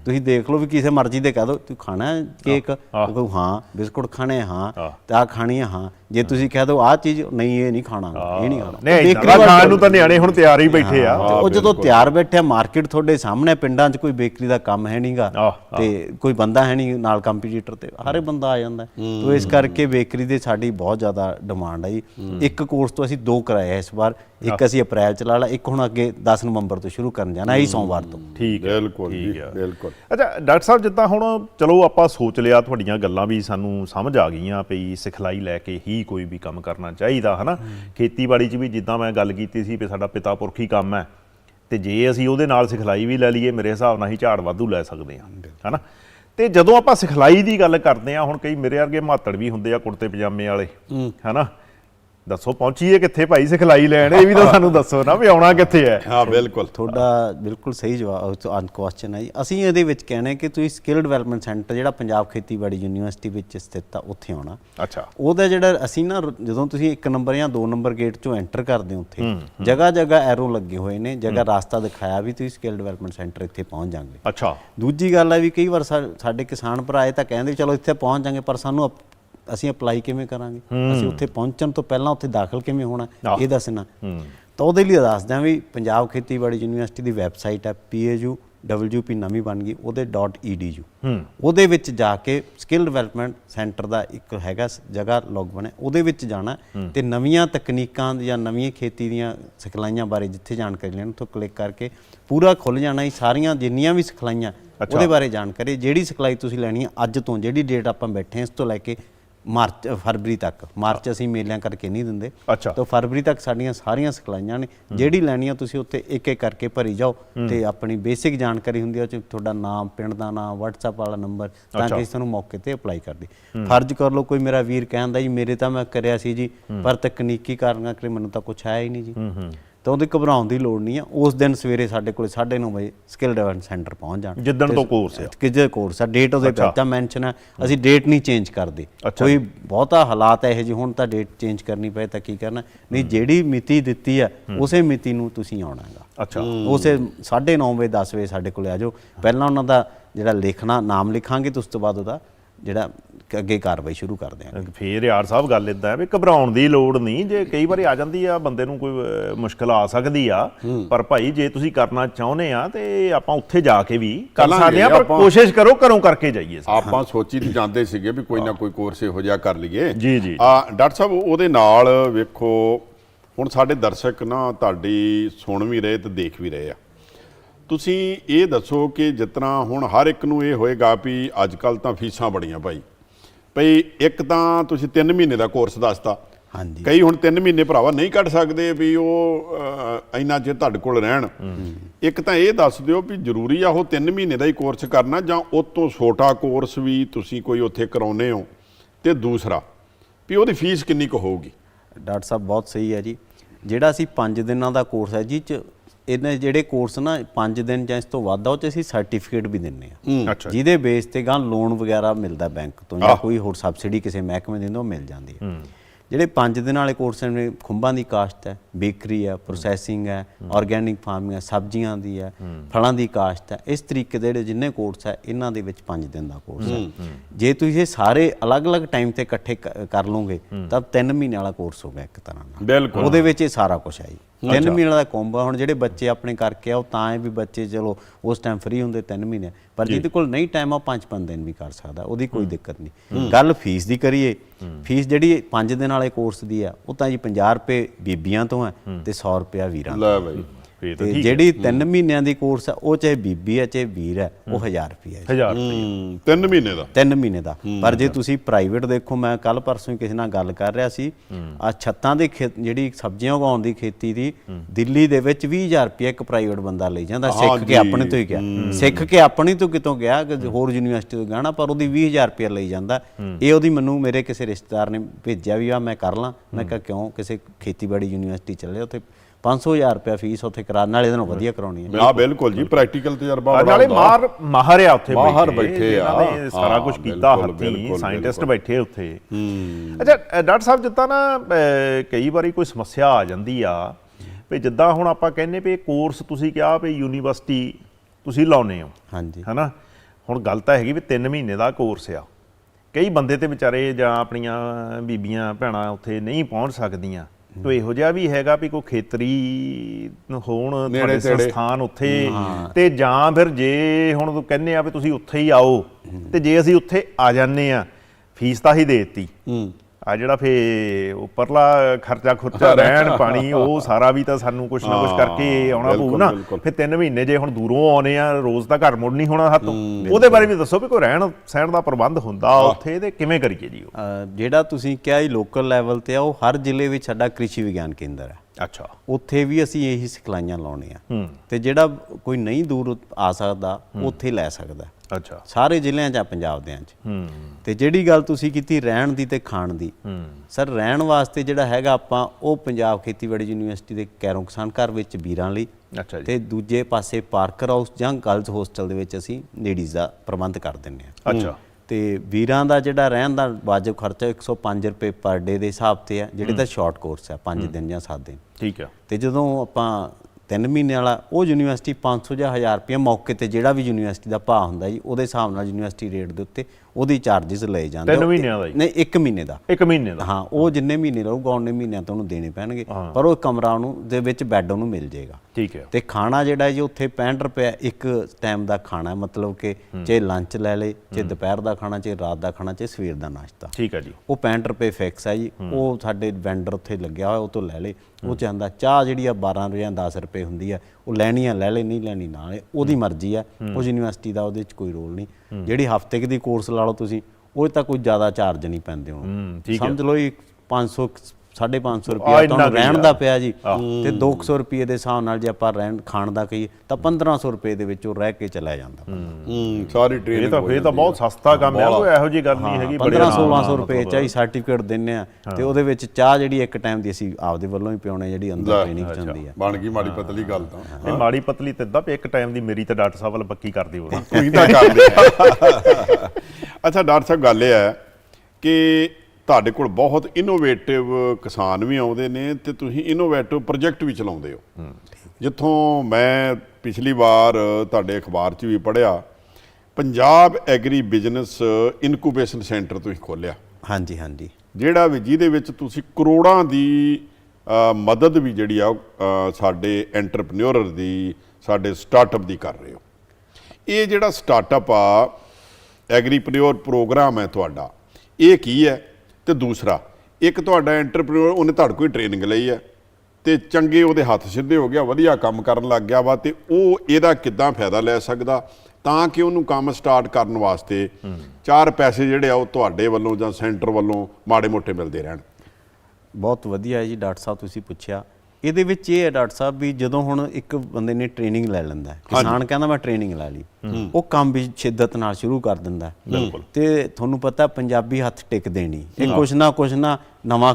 ਤੁਸੀਂ ਦੇਖ ਲਓ ਵੀ ਕਿਸੇ ਮਰਜ਼ੀ ਦੇ ਕਹਿ ਦੋ ਤੂੰ ਖਾਣਾ ਕੇਕ? ਉਹ ਕਹੂ ਹਾਂ ਬਿਸਕੁਟ ਖਾਣੇ ਆ, ਹਾਂ। ਤੇ ਆ ਖਾਣੀ ਆ ਹਾਂ। ਜੇ ਤੁਸੀਂ ਕਹਿ ਦੋ ਆਹ ਚੀਜ਼ ਨਹੀਂ ਇਹ ਨਹੀਂ ਖਾਣਾ ਇਹ ਨਹੀਂ ਖਾਣਾ। ਨਹੀਂ ਖਾਣ ਨੂੰ ਤਾਂ ਨਿਆਣੇ ਹੁਣ ਤਿਆਰ ਹੀ ਬੈਠੇ ਆ। ਉਹ ਜਦੋਂ ਤਿਆਰ ਬੈਠਿਆ ਮਾਰਕੀਟ ਤੁਹਾਡੇ ਸਾਹਮਣੇ ਪਿੰਡਾਂ 'ਚ ਕੋਈ ਬੇਕਰੀ ਦਾ ਕੰਮ ਹੈ ਨਹੀਂਗਾ ਤੇ ਕੋਈ ਬੰਦਾ ਹੈ ਨਹੀਂ ਨਾਲ ਕੰਪੀਟੀਟਰ ਤੇ ਹਰੇ ਬੰਦਾ ਆ ਜਾਂਦਾ। ਤੋ ਇਸ ਕਰਕੇ ਬੇਕਰੀ ਦੇ ਸਾਡੀ ਬਹੁਤ ਜ਼ਿਆਦਾ ਡਿਮਾਂਡ ਜੀ। ਇੱਕ ਕੋਰਸ ਤੋਂ ਅਸੀਂ ਦੋ ਕਰਾਏ ਆ ਇਸ ਵਾਰ। ਇੱਕ ਅਸੀਂ ਅਪ੍ਰੈਲ ਚ ਲਾ ਲਾ ਇੱਕ ਹੁਣ ਅੱਗੇ 10 ਨਵੰਬਰ ਤੋਂ ਸ਼ੁਰੂ ਕਰਨ ਜਾਣਾ ਇਹੀ ਸੋਮਵਾਰ ਤੋਂ। ਠੀਕ ਹੈ ਬਿਲਕੁਲ। ਬਿਲਕੁਲ। ਅੱਛਾ ਡਾਕਟਰ ਸਾਹਿਬ ਜਿੱਦਾਂ ਹੁਣ ਚਲੋ ਆਪਾਂ ਸੋਚ ਲਿਆ ਤੁਹਾਡੀਆਂ ਗੱਲਾਂ ਵੀ ਸਾਨੂੰ ਸਮਝ ਆ ਗਈਆਂ ਵੀ ਸਿਖਲਾਈ ਲੈ ਕੇ ਹੀ ਕੋਈ ਵੀ ਕੰਮ ਕਰਨਾ ਚਾਹੀਦਾ ਹਨਾ? ਖੇਤੀਬਾੜੀ 'ਚ ਵੀ ਜਿੱਦਾਂ ਮੈਂ ਗੱਲ ਕੀਤੀ ਸੀ ਵੀ ਸਾਡਾ ਪਿਤਾ ਪੁਰਖੀ ਕੰਮ ਹੈ ਤੇ ਜੇ ਅਸੀਂ ਉਹਦੇ ਨਾਲ ਸਿਖਲਾਈ ਵੀ ਲੈ ਲਈਏ ਮੇਰੇ ਹਿਸਾਬ ਨਾਲ ਹੀ ਝਾੜ ਵਾਧੂ ਲੈ ਸਕਦੇ ਹਾਂ ਹਨਾ? ਤੇ ਜਦੋਂ ਆਪਾਂ ਸਿਖਲਾਈ ਦੀ ਗੱਲ ਕਰਦੇ ਆ ਹੁਣ ਕਈ ਮੇਰੇ ਵਰਗੇ ਮਾਤੜ ਵੀ ਹੁੰਦੇ ਆ ਕੁੜਤੇ ਪਜਾਮੇ ਵਾਲੇ ਹਨਾ? ਦੱਸੋ ਪਹੁੰਚੀਏ ਕਿੱਥੇ ਭਾਈ ਸਿਖਲਾਈ ਲੈਣ? ਇਹ ਵੀ ਤਾਂ ਸਾਨੂੰ ਦੱਸੋ ਨਾ ਵੀ ਆਉਣਾ ਕਿੱਥੇ ਹੈ। ਹਾਂ ਬਿਲਕੁਲ। ਤੁਹਾਡਾ ਬਿਲਕੁਲ ਸਹੀ ਜਵਾਬ ਕੁਐਸਚਨ ਹੈ ਜੀ ਅਸੀਂ ਇਹਦੇ ਵਿੱਚ ਕਹਿੰਦੇ ਕਿ ਤੁਸੀਂ ਸਕਿੱਲ ਡਿਵੈਲਪਮੈਂਟ ਸੈਂਟਰ ਜਿਹੜਾ ਪੰਜਾਬ ਖੇਤੀਬਾੜੀ ਯੂਨੀਵਰਸਿਟੀ ਵਿੱਚ ਸਥਿਤ ਆ ਉੱਥੇ ਆਉਣਾ। ਅੱਛਾ। ਉਹਦਾ ਜਿਹੜਾ ਅਸੀਂ ਨਾ ਜਦੋਂ ਤੁਸੀਂ ਇੱਕ ਨੰਬਰ ਜਾਂ ਦੋ ਨੰਬਰ ਗੇਟ ਚੋਂ ਐਂਟਰ ਕਰਦੇ ਹੋ ਉੱਥੇ ਜਗ੍ਹਾ ਜਗ੍ਹਾ ਐਰੋ ਲੱਗੇ ਹੋਏ ਨੇ ਜਗ੍ਹਾ ਰਾਸਤਾ ਦਿਖਾਇਆ ਵੀ ਤੁਸੀਂ ਸਕਿੱਲ ਡਿਵੈਲਪਮੈਂਟ ਸੈਂਟਰ ਇੱਥੇ ਪਹੁੰਚ ਜਾਓਗੇ ਅੱਛਾ। ਦੂਜੀ ਗੱਲ ਹੈ ਵੀ ਕਈ ਵਾਰ ਸਾਡੇ ਕਿਸਾਨ ਭਰਾ ਇਹ ਤਾਂ ਕਹਿੰਦੇ ਚਲੋ ਇੱਥੇ ਪਹੁੰਚ ਜਾਾਂਗੇ ਪਰ ਸਾਨੂੰ ਅਸੀਂ ਅਪਲਾਈ ਕਿਵੇਂ ਕਰਾਂਗੇ? ਅਸੀਂ ਉੱਥੇ ਪਹੁੰਚਣ ਤੋਂ ਪਹਿਲਾਂ ਉੱਥੇ ਦਾਖਲ ਕਿਵੇਂ ਹੋਣਾ। ਇਹ ਦੱਸਣਾ। ਤਾਂ ਉਹਦੇ ਲਈ ਦੱਸ ਦਿਆਂ ਵੀ ਪੰਜਾਬ ਖੇਤੀਬਾੜੀ ਯੂਨੀਵਰਸਿਟੀ ਦੀ ਵੈਬਸਾਈਟ ਹੈ PAU WP ਨਵੀਂ ਬਣ ਗਈ ਉਹਦੇ .edu ਉਹਦੇ ਵਿੱਚ ਜਾ ਕੇ ਸਕਿੱਲ ਡਿਵੈਲਪਮੈਂਟ ਸੈਂਟਰ ਦਾ ਇੱਕ ਹੈਗਾ ਜਗ੍ਹਾ ਲੌਗ ਬਣਿਆ ਉਹਦੇ ਵਿੱਚ ਜਾਣਾ। ਤੇ ਨਵੀਆਂ ਤਕਨੀਕਾਂ ਜਾਂ ਨਵੀਆਂ ਖੇਤੀ ਦੀਆਂ ਸਿਖਲਾਈਆਂ ਬਾਰੇ ਜਿੱਥੇ ਜਾਣਕਾਰੀ ਲੈਣ ਉੱਥੋਂ ਕਲਿੱਕ ਕਰਕੇ ਪੂਰਾ ਖੁੱਲ ਜਾਣਾ ਹੀ ਸਾਰੀਆਂ ਜਿੰਨੀਆਂ ਵੀ ਸਿਖਲਾਈਆਂ ਉਹਦੇ ਬਾਰੇ ਜਾਣਕਾਰੀ ਜਿਹੜੀ ਸਿਖਲਾਈ ਤੁਸੀਂ ਲੈਣੀ ਹੈ ਅੱਜ ਤੋਂ ਜਿਹੜੀ ਡੇਟ ਆਪਾਂ ਬੈਠੇ ਹਾਂ ਇਸ ਤੋਂ ਲੈ ਕੇ ਮਾਰਚ ਫਰਵਰੀ ਤੱਕ। ਮਾਰਚ ਅਸੀਂ ਮੇਲਿਆਂ ਕਰਕੇ ਨਹੀਂ ਦਿੰਦੇ। ਅੱਛਾ। ਤਾਂ ਫਰਵਰੀ ਤੱਕ ਸਾਡੀਆਂ ਸਾਰੀਆਂ ਸਿਖਲਾਈਆਂ ਨੇ। ਜਿਹੜੀ ਲੈਣੀ ਆ ਤੁਸੀਂ ਉੱਥੇ ਇੱਕ ਇੱਕ ਕਰਕੇ ਭਰੀ ਜਾਓ ਤੇ ਆਪਣੀ ਬੇਸਿਕ ਜਾਣਕਾਰੀ ਹੁੰਦੀ ਆ ਉਹ ਚ ਤੁਹਾਡਾ ਨਾਮ ਪਿੰਡ ਦਾ ਨਾਮ WhatsApp ਵਾਲਾ ਨੰਬਰ ਤਾਂ ਕਿ ਤੁਹਾਨੂੰ ਮੌਕੇ ਤੇ ਅਪਲਾਈ ਕਰ ਦੇ ਫਰਜ਼ ਕਰ ਲਓ ਕੋਈ ਮੇਰਾ ਵੀਰ ਕਹਿੰਦਾ ਜੀ ਮੇਰੇ ਤਾਂ ਮੈਂ ਕਰਿਆ ਸੀ ਜੀ ਪਰ ਤਕਨੀਕੀ ਕਾਰਨਾਂ ਕਰਕੇ ਮੈਨੂੰ ਤਾਂ ਕੁਝ ਆਇਆ ਹੀ ਨਹੀਂ ਜੀ। ਤਾਂ ਉਹਦੀ ਘਬਰਾਉਣ ਦੀ ਲੋੜ ਨਹੀਂ ਆ। ਉਸ ਦਿਨ ਸਵੇਰੇ ਸਾਡੇ ਕੋਲੇ 9:30 ਵਜੇ ਸਕਿੱਲ ਡਿਵੈਲਪਮੈਂਟ ਸੈਂਟਰ ਪਹੁੰਚ ਜਾਣ। ਜਿੱਦਣ ਤੋਂ ਕੋਰਸ ਆ। ਕਿਹਦੇ ਕੋਰਸ ਆ। ਡੇਟ ਉਹਦੇ ਵਿੱਚ ਤਾਂ ਮੈਂਸ਼ਨ ਹੈ ਅਸੀਂ ਡੇਟ ਨਹੀਂ ਚੇਂਜ ਕਰਦੇ। ਕੋਈ ਬਹੁਤਾ ਹਾਲਾਤ ਇਹੋ ਜਿਹੇ ਹੁਣ ਤਾਂ ਡੇਟ ਚੇਂਜ ਕਰਨੀ ਪਏ ਤਾਂ ਕੀ ਕਰਨਾ। ਨਹੀਂ ਜਿਹੜੀ ਮਿਤੀ ਦਿੱਤੀ ਆ ਉਸੇ ਮਿਤੀ ਨੂੰ ਤੁਸੀਂ ਆਉਣਾ ਹੈਗਾ ਅੱਛਾ। ਉਸੇ 9:30 ਵਜੇ 10 ਵਜੇ ਸਾਡੇ ਕੋਲੇ ਆ ਜਾਓ। ਪਹਿਲਾਂ ਉਹਨਾਂ ਦਾ ਜਿਹੜਾ ਲਿਖਣਾ ਨਾਮ ਲਿਖਾਂਗੇ ਤੇ ਉਸ ਤੋਂ ਬਾਅਦ ਉਹਦਾ ਜਿਹੜਾ ਅੱਗੇ ਕਾਰਵਾਈ ਸ਼ੁਰੂ ਕਰਦੇ ਹਾਂ ਫੇਰ ਯਾਰ ਸਾਹਿਬ ਗੱਲ ਇਦਾਂ ਹੈ ਵੀ ਘਬਰਾਉਣ ਦੀ ਲੋੜ ਨਹੀਂ ਜੇ ਕਈ ਵਾਰੀ ਆ ਜਾਂਦੀ ਆ ਬੰਦੇ ਨੂੰ ਕੋਈ ਮੁਸ਼ਕਲ ਆ ਸਕਦੀ ਆ ਪਰ ਭਾਈ ਜੇ ਤੁਸੀਂ ਕਰਨਾ ਚਾਹੁੰਦੇ ਆ ਤੇ ਆਪਾਂ ਉੱਥੇ ਜਾ ਕੇ ਵੀ ਕਰ ਸਕਦੇ ਆ ਪਰ। ਕੋਸ਼ਿਸ਼ ਕਰੋ ਘਰੋਂ ਕਰਕੇ ਜਾਈਏ ਆਪਾਂ ਸੋਚੀ ਤੇ ਜਾਂਦੇ ਸੀਗੇ ਵੀ ਕੋਈ ਨਾ ਕੋਈ ਕੋਰਸ ਇਹੋ ਜਿਹਾ ਕਰ ਲਈਏ। ਜੀ, ਜੀ। ਆ ਡਾਕਟਰ ਸਾਹਿਬ ਉਹਦੇ ਨਾਲ ਵੇਖੋ ਹੁਣ ਸਾਡੇ ਦਰਸ਼ਕ ਨਾ ਤੁਹਾਡੀ ਸੁਣ ਵੀ ਰਹੇ ਤੇ ਦੇਖ ਵੀ ਰਹੇ ਆ। ਤੁਸੀਂ ਇਹ ਦੱਸੋ ਕਿ ਜਿਤਨਾ ਹੁਣ ਹਰ ਇੱਕ ਨੂੰ ਇਹ ਹੋਏਗਾ ਵੀ ਅੱਜ ਕੱਲ ਤਾਂ ਫੀਸਾਂ ਬੜੀਆਂ ਭਾਈ। ਭਈ ਇੱਕ ਤਾਂ ਤੁਸੀਂ 3 ਮਹੀਨੇ ਦਾ ਕੋਰਸ ਦੱਸਤਾ। ਹਾਂਜੀ। ਕਈ ਹੁਣ 3 ਮਹੀਨੇ ਭਰਾਵਾ ਨਹੀਂ ਕੱਢ ਸਕਦੇ ਵੀ ਉਹ ਇੰਨਾ ਚਿਰ ਤੁਹਾਡੇ ਕੋਲ ਰਹਿਣ। ਇੱਕ ਤਾਂ ਇਹ ਦੱਸ ਦਿਓ ਵੀ ਜ਼ਰੂਰੀ ਆ ਉਹ 3 ਮਹੀਨੇ ਦਾ ਹੀ ਕੋਰਸ ਕਰਨਾ ਜਾਂ ਉਸ ਤੋਂ ਛੋਟਾ ਕੋਰਸ ਵੀ ਤੁਸੀਂ ਕੋਈ ਉੱਥੇ ਕਰਾਉਨੇ ਹੋ। ਤੇ ਦੂਸਰਾ ਵੀ ਉਹਦੀ ਫੀਸ ਕਿੰਨੀ ਕੁ ਹੋਊਗੀ? ਡਾਕਟਰ ਸਾਹਿਬ ਬਹੁਤ ਸਹੀ ਹੈ ਜੀ। ਜਿਹੜਾ ਅਸੀਂ 5 ਦਿਨਾਂ ਦਾ ਕੋਰਸ ਹੈ ਜੀ ਚ ਇਹਨੇ ਜਿਹੜੇ ਕੋਰਸ ਨਾ 5 ਦਿਨ ਜਾਂ ਇਸ ਤੋਂ ਵੱਧ ਆ ਉਹ ਚ ਅਸੀਂ ਸਰਟੀਫਿਕੇਟ ਵੀ ਦਿੰਨੇ ਆ ਅੱਛਾ ਜਿਹਦੇ ਬੇਸ ਤੇ ਗਾਂ ਲੋਨ ਵਗੈਰਾ ਮਿਲਦਾ ਬੈਂਕ ਤੋਂ ਜਾਂ। ਕੋਈ ਹੋਰ ਸਬਸਿਡੀ ਕਿਸੇ ਮਹਿਕਮੇ ਦਿੰਦਾ ਉਹ ਮਿਲ ਜਾਂਦੀ ਹੈ। ਜਿਹੜੇ 5 ਦਿਨ ਵਾਲੇ ਕੋਰਸ ਨੇ ਖੁੰਬਾਂ ਦੀ ਕਾਸ਼ਤ ਹੈ ਬੇਕਰੀ ਹੈ ਪ੍ਰੋਸੈਸਿੰਗ ਹੈ ਆਰਗੈਨਿਕ ਫਾਰਮਿੰਗ ਹੈ ਸਬਜ਼ੀਆਂ ਦੀ ਹੈ ਫਲਾਂ ਦੀ ਕਾਸ਼ਤ ਹੈ। ਇਸ ਤਰੀਕੇ ਦੇ ਜਿਹੜੇ ਜਿੰਨੇ ਕੋਰਸ ਹੈ ਇਹਨਾਂ ਦੇ ਵਿੱਚ 5 ਦਿਨ ਦਾ ਕੋਰਸ ਹੈ। ਜੇ ਤੁਸੀਂ ਇਹ ਸਾਰੇ ਅਲੱਗ-ਅਲੱਗ ਟਾਈਮ ਤੇ ਇਕੱਠੇ ਕਰ ਲਓਗੇ ਤਾਂ 3 ਮਹੀਨੇ ਵਾਲਾ ਕੋਰਸ ਹੋ ਗਿਆ ਇੱਕ ਤਰ੍ਹਾਂ ਨਾਲ। ਬਿਲਕੁਲ। ਉਹਦੇ ਵਿੱਚ ਇਹ ਸਾਰਾ ਕੁਝ ਹੈ ਜੀ। ਤਿੰਨ ਮਹੀਨੇ ਦਾ ਕੋਂਬਾ ਹੁਣ ਜਿਹੜੇ ਬੱਚੇ ਆਪਣੇ ਕਰਕੇ ਆ ਉਹ ਤਾਂ ਹੈ ਵੀ ਬੱਚੇ ਚਲੋ ਉਸ ਟਾਈਮ ਫ੍ਰੀ ਹੁੰਦੇ ਤਿੰਨ ਮਹੀਨੇ। ਪਰ ਜਿਹਦੇ ਕੋਲ ਨਹੀਂ ਟਾਈਮ ਆ ਪੰਜ ਪੰਜ ਦਿਨ ਵੀ ਕਰ ਸਕਦਾ। ਉਹਦੀ ਕੋਈ ਦਿੱਕਤ ਨਹੀਂ। ਗੱਲ ਫੀਸ ਦੀ ਕਰੀਏ। ਫੀਸ ਜਿਹੜੀ 5 ਦਿਨ ਵਾਲੇ ਕੋਰਸ ਦੀ ਆ ਉਹ ਤਾਂ ਜੀ 50 ਰੁਪਏ ਬੀਬੀਆਂ ਤੋਂ ਹੈ। ਤੇ 100 ਰੁਪਿਆ ਵੀਰਾਂ ਤੋਂ ਲੈ ਬਾਈ। ਤਾਂ ਜਿਹੜੀ 3 ਮਹੀਨਿਆਂ ਦੀ ਕੋਰਸ ਆ ਉਹ ਚਾਹੇ ਬੀਬੀ ਆ ਚਾਹੇ ਵੀਰ ਆ ਉਹ 1000 ਰੁਪਿਆ ਜੀ। ਹਜ਼ਾਰ ਹੂੰ ਤਿੰਨ ਮਹੀਨੇ ਦਾ। 3 ਮਹੀਨੇ ਦਾ। ਪਰ ਜੇ ਤੁਸੀਂ ਪ੍ਰਾਈਵੇਟ ਦੇਖੋ ਮੈਂ ਕੱਲ ਪਰਸੋਂ ਹੀ ਕਿਸੇ ਨਾਲ ਗੱਲ ਕਰ ਰਿਹਾ ਸੀ ਆ ਛੱਤਾਂ ਦੀ ਜਿਹੜੀ ਸਬਜ਼ੀਆਂ ਉਗਾਉਣ ਦੀ ਖੇਤੀ ਦੀ ਦਿੱਲੀ ਦੇ ਵਿੱਚ 20000 ਰੁਪਏ ਇੱਕ ਪ੍ਰਾਈਵੇਟ ਬੰਦਾ ਲਈ ਜਾਂਦਾ ਸਿੱਖ ਕੇ ਆਪਣੇ ਤੋਂ ਹੀ ਗਿਆ। ਸਿੱਖ ਕੇ ਆਪਣੀ ਤੋਂ ਕਿਤੋਂ ਗਿਆ ਕਿ ਹੋਰ ਯੂਨੀਵਰਸਿਟੀ ਤੋਂ ਨਾ ਪਰ ਉਹਦੀ 20000 ਰੁਪਏ ਲਈ ਜਾਂਦਾ। ਇਹ ਉਹਦੀ ਮੈਨੂੰ ਮੇਰੇ ਕਿਸੇ ਰਿਸ਼ਤੇਦਾਰ ਨੇ ਭੇਜਿਆ ਵੀ ਆ ਮੈਂ ਕਰ ਲਾਂ। ਮੈਂ ਕਿਹਾ ਕਿਉਂ? ਕਿਸੇ ਖੇਤੀਬਾੜੀ ਯੂਨੀਵਰਸਿਟੀ ਚੱਲੇ ਉੱਥੇ 500000 ਰੁਪਏ ਫੀਸ ਉੱਥੇ ਕਰਾਉਣ ਨਾਲੇ ਇਹਦੇ ਨਾਲ ਵਧੀਆ ਕਰਾਉਣੀ ਹੈ। ਆ ਬਿਲਕੁਲ ਜੀ ਪ੍ਰੈਕਟੀਕਲ ਤਜਰਬਾ ਬੜਾ ਨਾਲੇ ਹੁੰਦਾ। ਮਾਰ ਮਾਹਰ ਆ ਉੱਥੇ ਮਾਹਰ ਬੈਠੇ ਆ। ਨੇ ਸਾਰਾ ਹਾਂ, ਕੁਝ ਕੀਤਾ ਬਿਲਕੁਲ, ਹੱਥੀਂ ਬਿਲਕੁਲ, ਸਾਇੰਟਿਸਟ ਬਿਲਕੁਲ। ਬੈਠੇ ਉੱਥੇ। ਹੂੰ। ਅੱਛਾ ਅ, ਡਾਕਟਰ ਸਾਹਿਬ ਜਿੱਦਾਂ ਨਾ ਅ, ਕਈ ਵਾਰੀ ਕੋਈ ਸਮੱਸਿਆ ਆ ਜਾਂਦੀ ਆ ਵੀ ਜਿੱਦਾਂ ਹੁਣ ਆਪਾਂ ਕਹਿੰਨੇ ਵੀ ਕੋਰਸ ਤੁਸੀਂ ਕਿਹਾ ਵੀ ਯੂਨੀਵਰਸਿਟੀ ਤੁਸੀਂ ਲਾਉਨੇ ਹੋ ਹਾਂਜੀ। ਹਨਾ? ਹੁਣ ਗੱਲ ਤਾਂ ਹੈਗੀ ਵੀ 3 ਮਹੀਨੇ ਦਾ ਕੋਰਸ ਆ। ਕਈ ਬੰਦੇ ਤੇ ਵਿਚਾਰੇ ਜਾਂ ਆਪਣੀਆਂ ਬੀਬੀਆਂ ਭੈਣਾਂ ਉੱਥੇ ਨਹੀਂ ਪਹੁੰਚ ਸਕਦੀਆਂ। ਤੋ ਇਹੋ ਜਿਹਾ ਵੀ ਹੈਗਾ ਵੀ ਕੋਈ ਖੇਤਰੀ ਹੋਣ ਤੁਹਾਡੇ। ਸੰਸਥਾਨ ਉੱਥੇ ਤੇ ਜਾਂ ਫਿਰ ਜੇ ਹੁਣ ਤੂੰ ਕਹਿੰਨੇ ਆ ਵੀ ਤੁਸੀਂ ਉੱਥੇ ਹੀ ਆਓ ਤੇ ਜੇ ਅਸੀਂ ਉੱਥੇ ਆ ਜਾਂਦੇ ਆ ਫੀਸ ਤਾਂ ਹੀ ਦੇ ਦਿੱਤੀ। ਹੂੰ। ਆ ਜਿਹੜਾ ਫੇ ਉੱਪਰਲਾ ਖਰਚਾ ਖੁਰਚਾ ਰਹਿਣ ਪਾਣੀ ਉਹ ਸਾਰਾ ਵੀ ਤਾਂ ਸਾਨੂੰ ਕੁਛ ਨਾ ਕੁਛ ਕਰਕੇ ਆਉਣਾ ਪਊ ਨਾ। ਫਿਰ 3 ਮਹੀਨੇ ਜੇ ਹੁਣ ਦੂਰੋਂ ਆਉਨੇ ਆ ਰੋਜ਼ ਤਾਂ ਘਰ ਮੁੜ ਨਹੀਂ ਹੋਣਾ ਹੱਥੋਂ। ਉਹਦੇ ਬਾਰੇ ਵੀ ਦੱਸੋ ਵੀ ਕੋਈ ਰਹਿਣ ਸਹਿਣ ਦਾ ਪ੍ਰਬੰਧ ਹੁੰਦਾ ਉੱਥੇ ਤੇ ਕਿਵੇਂ ਕਰੀਏ ਜੀ ਉਹ? ਜਿਹੜਾ ਤੁਸੀਂ ਕਿਹਾ ਹੀ ਲੋਕਲ ਲੈਵਲ ਤੇ ਆ ਉਹ ਹਰ ਜ਼ਿਲ੍ਹੇ ਵਿੱਚ ਸਾਡਾ ਕ੍ਰਿਸ਼ੀ ਵਿਗਿਆਨ ਕੇਂਦਰ ਹੈ। ਅੱਛਾ। ਉੱਥੇ ਵੀ ਅਸੀਂ ਇਹੀ ਸਿਖਲਾਈਆਂ ਲਾਉਣੇ ਆ। ਤੇ ਜਿਹੜਾ ਕੋਈ ਨਹੀਂ ਦੂਰ ਆ ਸਕਦਾ ਉੱਥੇ ਲੈ ਸਕਦਾ। ਅੱਛਾ। ਸਾਰੇ ਜ਼ਿਲ੍ਹਿਆਂ 'ਚ ਆ ਪੰਜਾਬ ਦਿਆਂ 'ਚ। ਹੂੰ। ਤੇ ਜਿਹੜੀ ਗੱਲ ਤੁਸੀਂ ਕੀਤੀ ਰਹਿਣ ਦੀ ਤੇ ਖਾਣ ਦੀ। ਹੂੰ। ਸਰ ਰਹਿਣ ਵਾਸਤੇ ਜਿਹੜਾ ਹੈਗਾ ਆਪਾਂ ਉਹ ਪੰਜਾਬ ਖੇਤੀਬਾੜੀ ਯੂਨੀਵਰਸਿਟੀ ਦੇ ਕੈਰੋਂ ਕਿਸਾਨ ਘਰ ਵਿੱਚ ਵੀਰਾਂ ਲਈ ਅੱਛਾ ਜੀ। ਤੇ ਦੂਜੇ ਪਾਸੇ ਪਾਰਕਰ ਹਾਊਸ ਜਾਂ ਗਰਲਜ਼ ਹੋਸਟਲ ਦੇ ਵਿੱਚ ਅਸੀਂ ਲੇਡੀਜ਼ ਦਾ ਪ੍ਰਬੰਧ ਕਰ ਦਿੰਨੇ ਆ ਅੱਛਾ। ਤੇ ਵੀਰਾਂ ਦਾ ਜਿਹੜਾ ਰਹਿਣ ਦਾ ਵਾਜਬ ਖਰਚਾ 105 ਰੁਪਏ ਪਰ ਡੇ ਦੇ ਹਿਸਾਬ ਤੇ ਆ ਜਿਹੜੇ ਦਾ ਸ਼ਾਰਟ ਕੋਰਸ ਆ 5 ਦਿਨ ਜਾਂ 7 ਦਿਨ। ਠੀਕ ਆ। ਤੇ ਜਦੋਂ ਆਪਾਂ 3 ਮਹੀਨੇ ਵਾਲਾ ਉਹ ਯੂਨੀਵਰਸਿਟੀ 500 ਜਾਂ 1000 ਰੁਪਏ ਮੌਕੇ ਤੇ ਜਿਹੜਾ ਵੀ ਯੂਨੀਵਰਸਿਟੀ ਦਾ ਭਾਅ ਹੁੰਦਾ ਜੀ ਉਹਦੇ ਹਿਸਾਬ ਨਾਲ ਯੂਨੀਵਰਸਿਟੀ ਰੇਟ ਦੇ ਉੱਤੇ ਉਹਦੀ ਚਾਰजेस ਲਏ ਜਾਂਦੇ ਤਿੰਨ ਉਹ- ਮਹੀਨਿਆਂ ਦਾ? ਨਹੀਂ 1 ਮਹੀਨੇ ਦਾ। ਇੱਕ ਮਹੀਨੇ ਦਾ? ਹਾਂ ਉਹ ਜਿੰਨੇ ਮਹੀਨੇ ਰਹੂਗਾ ਉਹਨੇ ਮਹੀਨਿਆਂ ਤੋਂ ਉਹਨੂੰ ਦੇਣੇ ਪੈਣਗੇ। ਪਰ ਉਹ ਕਮਰਾ ਉਹਨੂੰ ਦੇ ਵਿੱਚ ਬੈੱਡ ਉਹਨੂੰ ਮਿਲ ਜਾਏਗਾ। ਠੀਕ ਹੈ। ਤੇ ਖਾਣਾ ਜਿਹੜਾ ਜੀ ਉੱਥੇ 65 ਰੁਪਏ ਇੱਕ ਟਾਈਮ ਦਾ ਖਾਣਾ ਮਤਲਬ ਕਿ ਜੇ ਲੰਚ ਲੈ ਲੇ ਜੇ ਦੁਪਹਿਰ ਦਾ ਖਾਣਾ ਜੇ ਰਾਤ ਦਾ ਖਾਣਾ ਜੇ ਸਵੇਰ ਦਾ ਨਾਸ਼ਤਾ। ਠੀਕ ਹੈ ਜੀ। ਉਹ 65 ਰੁਪਏ ਫਿਕਸ ਹੈ ਜੀ। ਉਹ ਸਾਡੇ ਵੈਂਡਰ ਉੱਥੇ ਲੱਗਿਆ ਹੋਇਆ ਉਹ ਤੋਂ ਲੈ ਲੇ। ਉਹ ਚਾਹੁੰਦਾ ਚਾਹ ਜਿਹੜੀ ਆ 12 ਰੁਪਏ ਜਾਂ 10 ਰੁਪਏ ਹੁੰਦੀ ਆ ਉਹ ਲੈਣੀ ਆ ਲੈ ਲੈ ਨਹੀਂ ਲੈਣੀ ਨਾ ਉਹਦੀ ਮਰਜ਼ੀ ਆ। ਉਹ ਯੂਨੀਵਰਸਿਟੀ ਦਾ ਉਹਦੇ 'ਚ ਕੋਈ ਰੋਲ ਨਹੀਂ। ਜਿਹੜੀ ਹਫ਼ਤੇ ਕੁ ਦੀ ਕੋਰਸ ਲਾ ਲਓ ਤੁਸੀਂ ਉਹ ਤਾਂ ਕੋਈ ਜ਼ਿਆਦਾ ਚਾਰਜ ਨਹੀਂ ਪੈਂਦੇ ਹੂੰ, ਹੁਣ। ਸਮਝ ਲਓ ਜੀ 500 550 ਆ, ਰੁਪਏ ਤੁਹਾਨੂੰ ਰਹਿਣ। ਦਾ ਪਿਆ ਜੀ। ਤੇ 200 ਰੁਪਏ ਦੇ ਹਿਸਾਬ ਨਾਲ ਜੇ ਆਪਾਂ ਰਹਿਣ ਖਾਣ ਦਾ ਕਹੀਏ ਤਾਂ 1500 ਰੁਪਏ ਦੇ ਵਿੱਚ ਉਹ ਰਹਿ ਕੇ ਚਲਾ ਜਾਂਦਾ ਹੂੰ। ਸਾਰੀ ਇਹ ਟ੍ਰੇਨਿੰਗ ਤਾਂ ਫੇਰ ਤਾਂ ਬਹੁਤ ਸਸਤਾ ਕੰਮ ਹੈ ਕੋਈ ਇਹੋ ਜੀ ਗੱਲ ਨਹੀਂ ਹੈਗੀ 1500 ਆਰਾਮ ਨਾਲ 1600 ਰੁਪਏ ਚਾਹੀ ਸਰਟੀਫਿਕੇਟ ਦਿੰਨੇ ਆ ਤੇ ਉਹਦੇ ਵਿੱਚ ਚਾਹ ਜਿਹੜੀ ਇੱਕ ਟਾਈਮ ਦੀ ਅਸੀਂ ਆਪਦੇ ਵੱਲੋਂ ਹੀ ਪਿਉਣੇ ਜਿਹੜੀ ਅੰਦਰ ਟ੍ਰੇਨਿੰਗ ਚ ਹੁੰਦੀ ਆ। ਬਣ ਗਈ ਮਾੜੀ ਪਤਲੀ ਗੱਲ ਤਾਂ। ਇਹ ਮਾੜੀ ਪਤਲੀ ਤੇ ਇਦਾਂ ਵੀ ਇੱਕ ਟਾਈਮ ਦੀ ਮੇਰੀ ਤੇ ਡਾਕਟਰ ਸਾਹਿਬ ਵੱਲ ਪੱਕੀ ਕਰ ਦਿਓ। ਤੁਸੀਂ ਤਾਂ ਕਰਦੇ ਆ ਅੱਛਾ ਡਾਕਟਰ ਸਾਹਿਬ ਗੱਲ ਇਹ ਹੈ ਕਿ ਤੁਹਾਡੇ ਕੋਲ ਬਹੁਤ ਇਨੋਵੇਟਿਵ ਕਿਸਾਨ ਵੀ ਆਉਂਦੇ ਨੇ ਤੇ ਤੁਸੀਂ ਇਨੋਵੇਟਿਵ ਪ੍ਰੋਜੈਕਟ ਵੀ ਚਲਾਉਂਦੇ ਹੋ। ਜਿੱਥੋਂ ਮੈਂ ਪਿਛਲੀ ਵਾਰ ਤੁਹਾਡੇ ਅਖਬਾਰ 'ਚ ਵੀ ਪੜ੍ਹਿਆ Punjab agri business incubation centre ਤੁਸੀਂ ਖੋਲਿਆ ਹਾਂਜੀ ਹਾਂਜੀ। ਜਿਹੜਾ ਵੀ ਜਿਹਦੇ ਵਿੱਚ ਤੁਸੀਂ ਕਰੋੜਾਂ ਦੀ ਮਦਦ ਵੀ ਜਿਹੜੀ ਆ ਸਾਡੇ ਐਂਟਰਪ੍ਰੀਨਿਓਰ ਦੀ ਸਾਡੇ ਸਟਾਰਟਅਪ ਦੀ ਕਰ ਰਹੇ ਹੋ। ਇਹ ਜਿਹੜਾ ਸਟਾਰਟਅਪ ਆ ਐਗਰੀਪ੍ਰੀਨਿਓਰ ਪ੍ਰੋਗਰਾਮ ਹੈ ਤੁਹਾਡਾ ਇਹ ਕੀ ਹੈ? ਤੇ ਦੂਸਰਾ, ਇੱਕ ਤੁਹਾਡਾ ਐਂਟਰਪ੍ਰੀਨਿਓਰ ਉਹਨੇ ਤੁਹਾਡੇ ਕੋਈ ਟ੍ਰੇਨਿੰਗ ਲਈ ਹੈ ਤੇ ਚੰਗੇ ਉਹਦੇ ਹੱਥ ਸਿੱਧੇ ਹੋ ਗਿਆ, ਵਧੀਆ ਕੰਮ ਕਰਨ ਲੱਗ ਗਿਆ ਵਾ ਤੇ ਉਹ ਇਹਦਾ ਕਿੱਦਾਂ ਫਾਇਦਾ ਲੈ ਸਕਦਾ? ਤਾਂ ਕਿ ਉਹਨੂੰ ਕੰਮ ਸਟਾਰਟ ਕਰਨ ਵਾਸਤੇ ਚਾਰ ਪੈਸੇ ਜਿਹੜੇ ਆ ਉਹ ਤੁਹਾਡੇ ਵੱਲੋਂ ਜਾਂ ਸੈਂਟਰ ਵੱਲੋਂ ਮਾੜੇ ਮੋਟੇ ਮਿਲਦੇ ਰਹਿਣ। ਬਹੁਤ ਵਧੀਆ ਹੈ ਜੀ, ਡਾਕਟਰ ਸਾਹਿਬ ਤੁਸੀਂ ਪੁੱਛਿਆ। ਇਹਦੇ ਵਿੱਚ ਇਹ ਹੈ ਡਾਕਟਰ ਸਾਹਿਬ ਵੀ ਜਦੋਂ ਹੁਣ ਇੱਕ ਬੰਦੇ ਨੇ ਟ੍ਰੇਨਿੰਗ ਲੈ ਲੈਂਦਾ ਕਿਸਾਨ ਕਹਿੰਦਾ ਮੈਂ ਟ੍ਰੇਨਿੰਗ ਲੈ ਲਈ ਉਹ ਕੰਮ ਵੀ ਸ਼ਿੱਦਤ ਨਾਲ ਸ਼ੁਰੂ ਕਰ ਦਿੰਦਾ ਬਿਲਕੁਲ। ਤੇ ਤੁਹਾਨੂੰ ਪਤਾ ਪੰਜਾਬੀ ਹੱਥ ਟਿਕਦੇ ਨਹੀਂ ਇਹ ਕੁਛ ਨਾ ਕੁਛ ਨਾ ਨਵਾਂ